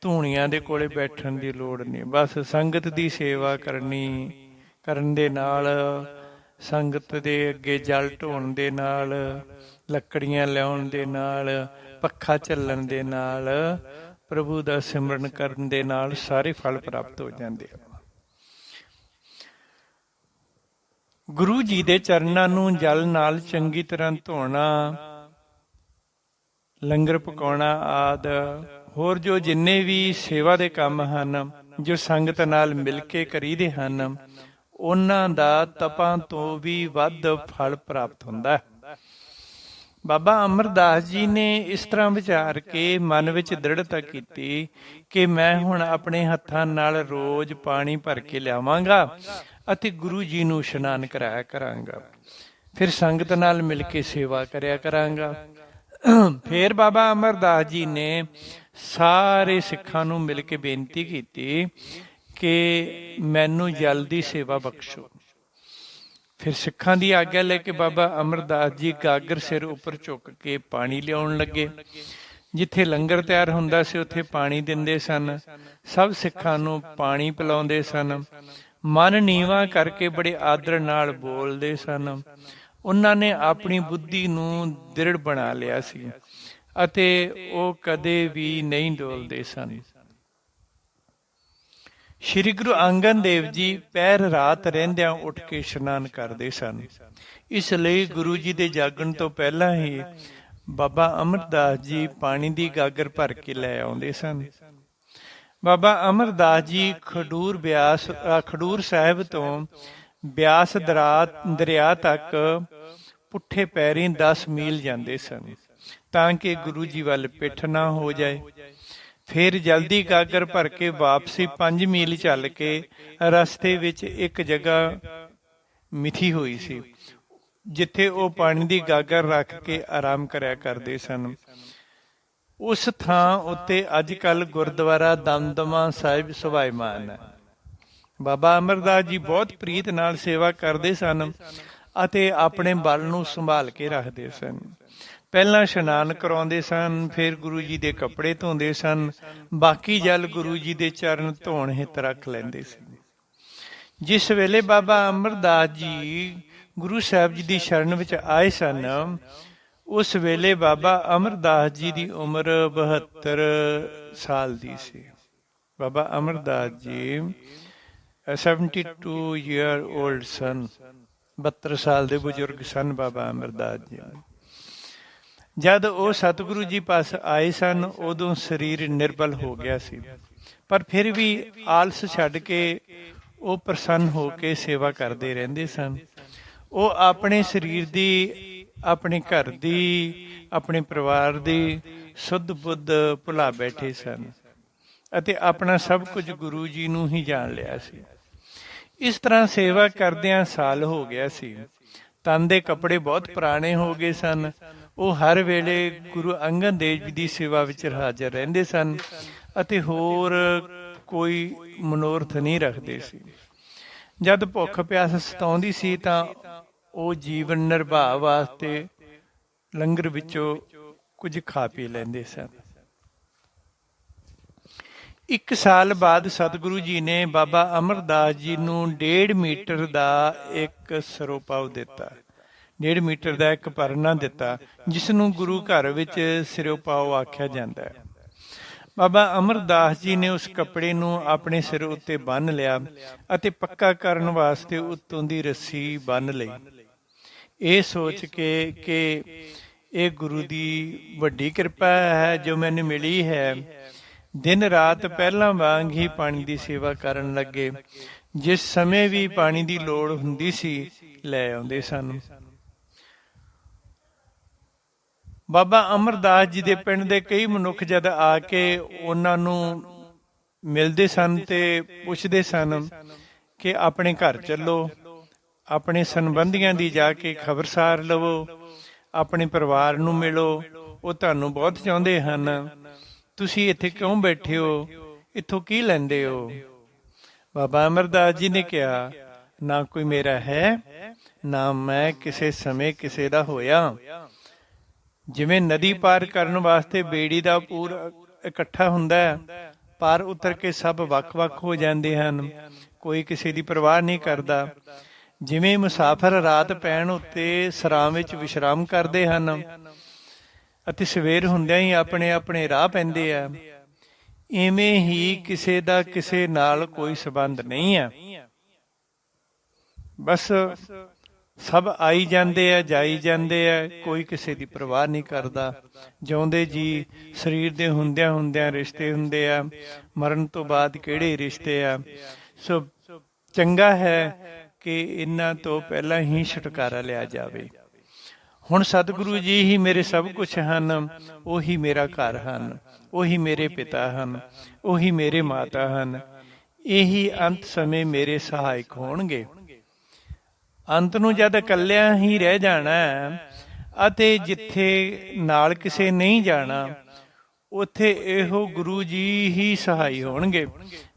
ਧੂਣੀਆਂ ਦੇ ਕੋਲੇ ਬੈਠਣ ਦੀ ਲੋੜ ਨਹੀਂ। ਬਸ ਸੰਗਤ ਦੀ ਸੇਵਾ ਕਰਨੀ, ਕਰਨ ਦੇ ਨਾਲ, ਸੰਗਤ ਦੇ ਅੱਗੇ ਜਲ ਢੋਣ ਦੇ ਨਾਲ, ਲੱਕੜੀਆਂ ਲਿਆਉਣ ਦੇ ਨਾਲ, ਪੱਖਾ ਚੱਲਣ ਦੇ ਨਾਲ, ਪ੍ਰਭੂ ਦਾ ਸਿਮਰਨ ਕਰਨ ਦੇ ਨਾਲ ਸਾਰੇ ਫਲ ਪ੍ਰਾਪਤ ਹੋ ਜਾਂਦੇ ਆ ਗੁਰੂ ਜੀ ਦੇ ਚਰਨਾਂ ਨੂੰ ਜਲ ਨਾਲ ਚੰਗੀ ਤਰ੍ਹਾਂ ਧੋਣਾ ਲੰਗਰ ਪਕਾਉਣਾ ਆਦ, ਹੋਰ ਜੋ ਜਿੰਨੇ ਵੀ ਸੇਵਾ ਦੇ ਕੰਮ ਹਨ, ਜੋ ਸੰਗਤ ਨਾਲ ਮਿਲ ਕੇ ਕਰੀਦੇ ਹਨ, ਉਹਨਾਂ ਦਾ ਤਪਾਂ ਤੋਂ ਵੀ ਵੱਧ ਫਲ ਪ੍ਰਾਪਤ ਹੁੰਦਾ ਹੈ। ਬਾਬਾ ਅਮਰਦਾਸ ਜੀ ਨੇ ਇਸ ਤਰ੍ਹਾਂ ਵਿਚਾਰ ਕੇ ਮਨ ਵਿੱਚ ਦ੍ਰਿੜਤਾ ਕੀਤੀ ਕਿ ਮੈਂ ਹੁਣ ਆਪਣੇ ਹੱਥਾਂ ਨਾਲ ਰੋਜ਼ ਪਾਣੀ ਭਰ ਕੇ ਲਿਆਵਾਂਗਾ ਅਤੇ ਗੁਰੂ ਜੀ ਨੂੰ ਇਸ਼ਨਾਨ ਕਰਾਇਆ ਕਰਾਂਗਾ। ਫਿਰ ਸੰਗਤ ਨਾਲ ਮਿਲ ਕੇ ਸੇਵਾ ਕਰਿਆ ਕਰਾਂਗਾ। ਫਿਰ ਬਾਬਾ ਅਮਰਦਾਸ ਜੀ ਨੇ ਸਾਰੇ ਸਿੱਖਾਂ ਨੂੰ ਮਿਲ ਕੇ ਬੇਨਤੀ ਕੀਤੀ ਕਿ ਮੈਨੂੰ ਜਲਦੀ ਸੇਵਾ ਬਖਸ਼ੋ। ਫਿਰ ਸਿੱਖਾਂ ਦੀ ਆਗਿਆ ਲੈ ਕੇ ਬਾਬਾ ਅਮਰਦਾਸ ਜੀ ਗਾਗਰ ਸਿਰ ਉੱਪਰ ਝੁੱਕ ਕੇ ਪਾਣੀ ਲਿਆਉਣ ਲੱਗੇ। ਜਿੱਥੇ ਲੰਗਰ ਤਿਆਰ ਹੁੰਦਾ ਸੀ, ਉੱਥੇ ਪਾਣੀ ਦਿੰਦੇ ਸਨ। ਸਭ ਸਿੱਖਾਂ ਨੂੰ ਪਾਣੀ ਪਿਲਾਉਂਦੇ ਸਨ। ਮਨ ਨੀਵਾ ਕਰਕੇ ਬੜੇ ਆਦਰ ਨਾਲ ਬੋਲਦੇ ਸਨ। ਉਹਨਾਂ ਨੇ ਆਪਣੀ ਬੁੱਧੀ ਨੂੰ ਦ੍ਰਿੜ ਬਣਾ ਲਿਆ ਸੀ ਅਤੇ ਉਹ ਕਦੇ ਵੀ ਨਹੀਂ ਡੋਲਦੇ ਸਨ। ਸ਼੍ਰੀ ਗੁਰੂ ਅੰਗਦ ਦੇਵ ਜੀ ਪਹਿਰ ਰਾਤ ਰਹਿੰਦਿਆਂ ਉੱਠ ਕੇ ਇਸ਼ਨਾਨ ਕਰਦੇ ਸਨ। ਇਸ ਲਈ ਗੁਰੂ ਜੀ ਦੇ ਜਾਗਣ ਤੋਂ ਪਹਿਲਾਂ ਹੀ ਬਾਬਾ ਅਮਰਦਾਸ ਜੀ ਪਾਣੀ ਦੀ ਗਾਗਰ ਭਰ ਕੇ ਲੈ ਆਉਂਦੇ ਸਨ। ਬਾਬਾ ਅਮਰਦਾਸ ਜੀ ਖਡੂਰ ਬਿਆਸ ਖਡੂਰ ਸਾਹਿਬ ਤੋਂ ਬਿਆਸ ਦਰਿਆ ਤੱਕ ਪੁੱਠੇ ਪੈਰੀਂ 10 ਮੀਲ ਜਾਂਦੇ ਸਨ, ਤਾਂ ਕਿ ਗੁਰੂ ਜੀ ਵੱਲ ਪਿੱਠ ਨਾ ਹੋ ਜਾਏ। ਫਿਰ ਜਲਦੀ ਗਾਗਰ ਭਰ ਕੇ ਵਾਪਸੀ 5 ਮੀਲ ਚੱਲ ਕੇ ਰਸਤੇ ਵਿੱਚ ਇੱਕ ਜਗ੍ਹਾ ਮਿਥੀ ਹੋਈ ਸੀ, ਜਿੱਥੇ ਉਹ ਪਾਣੀ ਦੀ ਗਾਗਰ ਰੱਖ ਕੇ ਆਰਾਮ ਕਰਿਆ ਕਰਦੇ ਸਨ। ਉਸ ਥਾਂ ਉੱਤੇ ਅੱਜ ਕੱਲ ਗੁਰਦੁਆਰਾ ਦਮਦਮਾ ਸਾਹਿਬ ਸੁਭਾਈਮਾਨ ਹੈ। ਬਾਬਾ ਅਮਰਦਾਸ ਜੀ ਬਹੁਤ ਪ੍ਰੀਤ ਨਾਲ ਸੇਵਾ ਕਰਦੇ ਸਨ ਅਤੇ ਆਪਣੇ ਬਲ ਨੂੰ ਸੰਭਾਲ ਕੇ ਰੱਖਦੇ ਸਨ। ਪਹਿਲਾਂ ਇਸ਼ਨਾਨ ਕਰਾਉਂਦੇ ਸਨ, ਫਿਰ ਗੁਰੂ ਜੀ ਦੇ ਕੱਪੜੇ ਧੋਂਦੇ ਸਨ, ਬਾਕੀ ਜਲ ਗੁਰੂ ਜੀ ਦੇ ਚਰਨ ਧੋਣ ਹਿੱਤ ਰੱਖ ਲੈਂਦੇ ਸਨ। ਜਿਸ ਵੇਲੇ ਬਾਬਾ ਅਮਰਦਾਸ ਜੀ ਗੁਰੂ ਸਾਹਿਬ ਜੀ ਦੀ ਸ਼ਰਨ ਵਿੱਚ ਆਏ ਸਨ, ਉਸ ਵੇਲੇ ਬਾਬਾ ਅਮਰਦਾਸ ਜੀ ਦੀ ਉਮਰ 72 ਸਾਲ ਦੀ ਸੀ। ਬਾਬਾ ਅਮਰਦਾਸ ਜੀ 72 year old ਸਨ 72 ਸਾਲ ਦੇ ਬਜ਼ੁਰਗ ਸਨ ਬਾਬਾ ਅਮਰਦਾਸ ਜੀ। ਜਦ ਉਹ ਸਤਿਗੁਰੂ ਜੀ ਪਾਸ ਆਏ ਸਨ, ਉਦੋਂ ਸਰੀਰ ਨਿਰਬਲ ਹੋ ਗਿਆ ਸੀ। ਪਰ ਫਿਰ ਵੀ ਆਲਸ ਛੱਡ ਕੇ ਉਹ ਪ੍ਰਸੰਨ ਹੋ ਕੇ ਸੇਵਾ ਕਰਦੇ ਰਹਿੰਦੇ ਸਨ। ਉਹ ਆਪਣੇ ਸਰੀਰ ਦੀ, ਆਪਣੇ ਘਰ ਦੀ, ਆਪਣੇ ਪਰਿਵਾਰ ਦੀ ਸੁੱਧ ਬੁੱਧ ਭੁਲਾ ਬੈਠੇ ਸਨ। ਅਤੇ ਆਪਣਾ ਸਭ ਕੁਝ ਗੁਰੂ ਜੀ ਨੂੰ ਹੀ ਜਾਣ ਲਿਆ ਸੀ। ਇਸ ਤਰ੍ਹਾਂ ਸੇਵਾ ਕਰਦਿਆਂ ਸਾਲ ਹੋ ਗਿਆ ਸੀ। ਤਨ ਦੇ ਕੱਪੜੇ ਬਹੁਤ ਪੁਰਾਣੇ ਹੋ ਗਏ ਸਨ। ਉਹ ਹਰ ਵੇਲੇ ਗੁਰੂ ਅੰਗਦ ਦੇਵ ਜੀ ਦੀ ਸੇਵਾ ਵਿੱਚ ਹਾਜ਼ਰ ਰਹਿੰਦੇ ਸਨ ਅਤੇ ਹੋਰ ਕੋਈ ਮਨੋਰਥ ਨਹੀਂ ਰੱਖਦੇ ਸੀ। ਜਦ ਭੁੱਖ ਪਿਆਸ ਸਤਾਉਂਦੀ ਸੀ ਤਾਂ ਉਹ ਜੀਵਨ ਨਿਰਵਾਹ ਵਾਸਤੇ ਲੰਗਰ ਵਿੱਚੋਂ ਕੁਝ ਖਾ ਪੀ ਲੈਂਦੇ ਸਨ। ਇੱਕ ਸਾਲ ਬਾਅਦ ਸਤਿਗੁਰੂ ਜੀ ਨੇ ਬਾਬਾ ਅਮਰਦਾਸ ਜੀ ਨੂੰ 1.5 ਮੀਟਰ ਦਾ ਇੱਕ ਸਰੋਪਾਉ ਦਿੱਤਾ। 1.5 ਮੀਟਰ ਦਾ ਇੱਕ ਪਰਨਾ ਦਿੱਤਾ, ਜਿਸ ਨੂੰ ਗੁਰੂ ਘਰ ਵਿੱਚ ਸਿਰੋਪਾਉ ਆਖਿਆ ਜਾਂਦਾ ਹੈ। ਬਾਬਾ ਅਮਰਦਾਸ ਜੀ ਨੇ ਉਸ ਕੱਪੜੇ ਨੂੰ ਆਪਣੇ ਸਿਰ ਉੱਤੇ ਬੰਨ ਲਿਆ ਅਤੇ ਪੱਕਾ ਕਰਨ ਵਾਸਤੇ ਉੱਤੋਂ ਦੀ ਰੱਸੀ ਬੰਨ ਲਈ। ਇਹ ਸੋਚ ਕੇ ਕਿ ਇਹ ਗੁਰੂ ਦੀ ਵੱਡੀ ਕਿਰਪਾ ਹੈ, ਜੋ ਮੈਨੂੰ ਮਿਲੀ ਹੈ ਦਿਨ ਰਾਤ ਪਹਿਲਾਂ ਵਾਂਗ ਹੀ ਪਾਣੀ ਦੀ ਸੇਵਾ ਕਰਨ ਲੱਗੇ। ਜਿਸ ਸਮੇਂ ਵੀ ਪਾਣੀ ਦੀ ਲੋੜ ਹੁੰਦੀ ਸੀ, ਲੈ ਆਉਂਦੇ ਸਨ। ਬਾਬਾ ਅਮਰਦਾਸ ਜੀ ਦੇ ਪਿੰਡ ਦੇ ਕਈ ਮਨੁੱਖ ਜਦ ਆ ਕੇ ਉਹਨਾਂ ਨੂੰ ਮਿਲਦੇ ਸਨ ਤੇ ਪੁੱਛਦੇ ਸਨ ਕਿ ਆਪਣੇ ਘਰ ਚੱਲੋ, ਆਪਣੇ ਸੰਬੰਧੀਆਂ ਦੀ ਜਾ ਕੇ ਖਬਰਸਾਰ ਲਵੋ, ਆਪਣੇ ਪਰਿਵਾਰ ਨੂੰ ਮਿਲੋ, ਉਹ ਤੁਹਾਨੂੰ ਬਹੁਤ ਚਾਹੁੰਦੇ ਹਨ। ਤੁਸੀਂ ਇੱਥੇ ਕਿਉਂ ਬੈਠੇ ਹੋ? ਇੱਥੋਂ ਕੀ ਲੈਂਦੇ ਹੋ? ਬਾਬਾ ਅਮਰਦਾਸ ਜੀ ਨੇ ਕਿਹਾ, ਨਾ ਕੋਈ ਮੇਰਾ ਹੈ, ਨਾ ਮੈਂ ਕਿਸੇ ਸਮੇਂ ਕਿਸੇ ਦਾ ਹੋਇਆ। ਜਿਵੇਂ ਨਦੀ ਪਾਰ ਕਰਨ ਵਾਸਤੇ ਬੇੜੀ ਦਾ ਪੂਰ ਇਕੱਠਾ ਹੁੰਦਾ ਹੈ, ਪਾਰ ਉਤਰ ਕੇ ਸਭ ਵੱਖ-ਵੱਖ ਹੋ ਜਾਂਦੇ ਹਨ, ਕੋਈ ਕਿਸੇ ਦੀ ਪਰਵਾਹ ਨਹੀਂ ਕਰਦਾ। ਜਿਵੇਂ ਮੁਸਾਫਰ ਰਾਤ ਪੈਣ ਉੱਤੇ ਸਰਾਂ ਵਿੱਚ ਵਿਸ਼ਰਾਮ ਕਰਦੇ ਹਨ ਅਤੇ ਸਵੇਰ ਹੁੰਦਿਆਂ ਹੀ ਆਪਣੇ ਆਪਣੇ ਰਾਹ ਪੈਂਦੇ ਆ। ਐਵੇਂ ਹੀ ਕਿਸੇ ਦਾ ਕਿਸੇ ਨਾਲ ਕੋਈ ਸਬੰਧ ਨਹੀਂ ਆ। ਬਸ ਸਭ ਆਈ ਜਾਂਦੇ ਆ, ਜਾਈ ਜਾਂਦੇ ਆ, ਕੋਈ ਕਿਸੇ ਦੀ ਪਰਵਾਹ ਨਹੀਂ ਕਰਦਾ। ਜਿਉਂਦੇ ਜੀ ਸਰੀਰ ਦੇ ਹੁੰਦਿਆਂ ਹੁੰਦਿਆਂ ਰਿਸ਼ਤੇ ਹੁੰਦੇ ਆ, ਮਰਨ ਤੋਂ ਬਾਅਦ ਕਿਹੜੇ ਰਿਸ਼ਤੇ ਆ। ਸੋ ਚੰਗਾ ਹੈ ਕਿ ਇਹਨਾਂ ਤੋਂ ਪਹਿਲਾਂ ਹੀ ਛੁਟਕਾਰਾ ਲਿਆ ਜਾਵੇ। ਹੁਣ ਸਤਿਗੁਰੂ ਜੀ ਹੀ ਮੇਰੇ ਸਭ ਕੁਝ ਹਨ, ਉਹੀ ਮੇਰਾ ਘਰ ਹਨ, ਉਹੀ ਮੇਰੇ ਪਿਤਾ ਹਨ, ਉਹੀ ਮੇਰੇ ਮਾਤਾ ਹਨ। ਇਹੀ ਅੰਤ ਸਮੇਂ ਮੇਰੇ ਸਹਾਇਕ ਹੋਣਗੇ। ਅੰਤ ਨੂੰ ਜਦ ਇਕੱਲਿਆਂ ਹੀ ਰਹਿ ਜਾਣਾ ਅਤੇ ਜਿੱਥੇ ਨਾਲ ਕਿਸੇ ਨਹੀਂ ਜਾਣਾ, ਉੱਥੇ ਇਹੋ ਗੁਰੂ ਜੀ ਹੀ ਸਹਾਈ ਹੋਣਗੇ।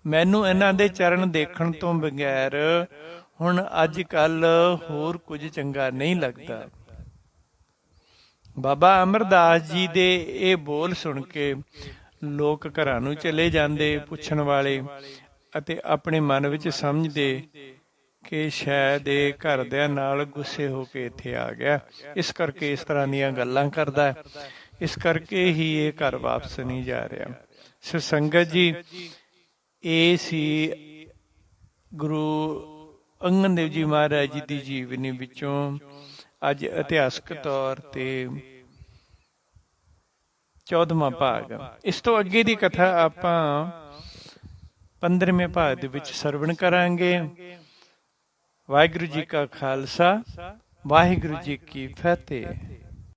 ਮੈਨੂੰ ਇਹਨਾਂ ਦੇ ਚਰਨ ਦੇਖਣ ਤੋਂ ਬਗੈਰ ਹੁਣ ਅੱਜ ਕੱਲ ਹੋਰ ਕੁਝ ਚੰਗਾ ਨਹੀਂ ਲੱਗਦਾ। ਬਾਬਾ ਅਮਰਦਾਸ ਜੀ ਦੇ ਇਹ ਬੋਲ ਸੁਣ ਕੇ ਲੋਕ ਘਰਾਂ ਨੂੰ ਚਲੇ ਜਾਂਦੇ ਪੁੱਛਣ ਵਾਲੇ ਅਤੇ ਆਪਣੇ ਮਨ ਵਿੱਚ ਸਮਝਦੇ ਕਿ ਸ਼ਾਇਦ ਇਹ ਘਰਦਿਆਂ ਨਾਲ ਗੁੱਸੇ ਹੋ ਕੇ ਇੱਥੇ ਆ ਗਿਆ। ਇਸ ਕਰਕੇ ਇਸ ਤਰ੍ਹਾਂ ਦੀਆਂ ਗੱਲਾਂ ਕਰਦਾ ਹੈ। ਇਸ ਕਰਕੇ ਹੀ ਇਹ ਘਰ ਵਾਪਸ ਨਹੀਂ ਜਾ ਰਿਹਾ। ਸੋ ਸੰਗਤ ਜੀ ਇਹ ਸੀ ਗੁਰੂ ਅੰਗਦ ਦੇਵ ਜੀ ਮਹਾਰਾਜ ਜੀ ਦੀ ਜੀਵਨੀ ਵਿੱਚੋਂ ਅੱਜ ਇਤਿਹਾਸਕ ਤੌਰ ਤੇ 14ਵਾਂ ਭਾਗ। ਇਸ ਤੋਂ ਅੱਗੇ ਦੀ ਕਥਾ ਆਪਾਂ 15ਵੇਂ ਭਾਗ ਦੇ ਵਿੱਚ ਸਰਵਣ ਕਰਾਂਗੇ। ਵਾਹਿਗੁਰੂ ਜੀ ਕਾ ਖਾਲਸਾ, ਵਾਹਿਗੁਰੂ ਜੀ ਕੀ ਫਤਿਹ।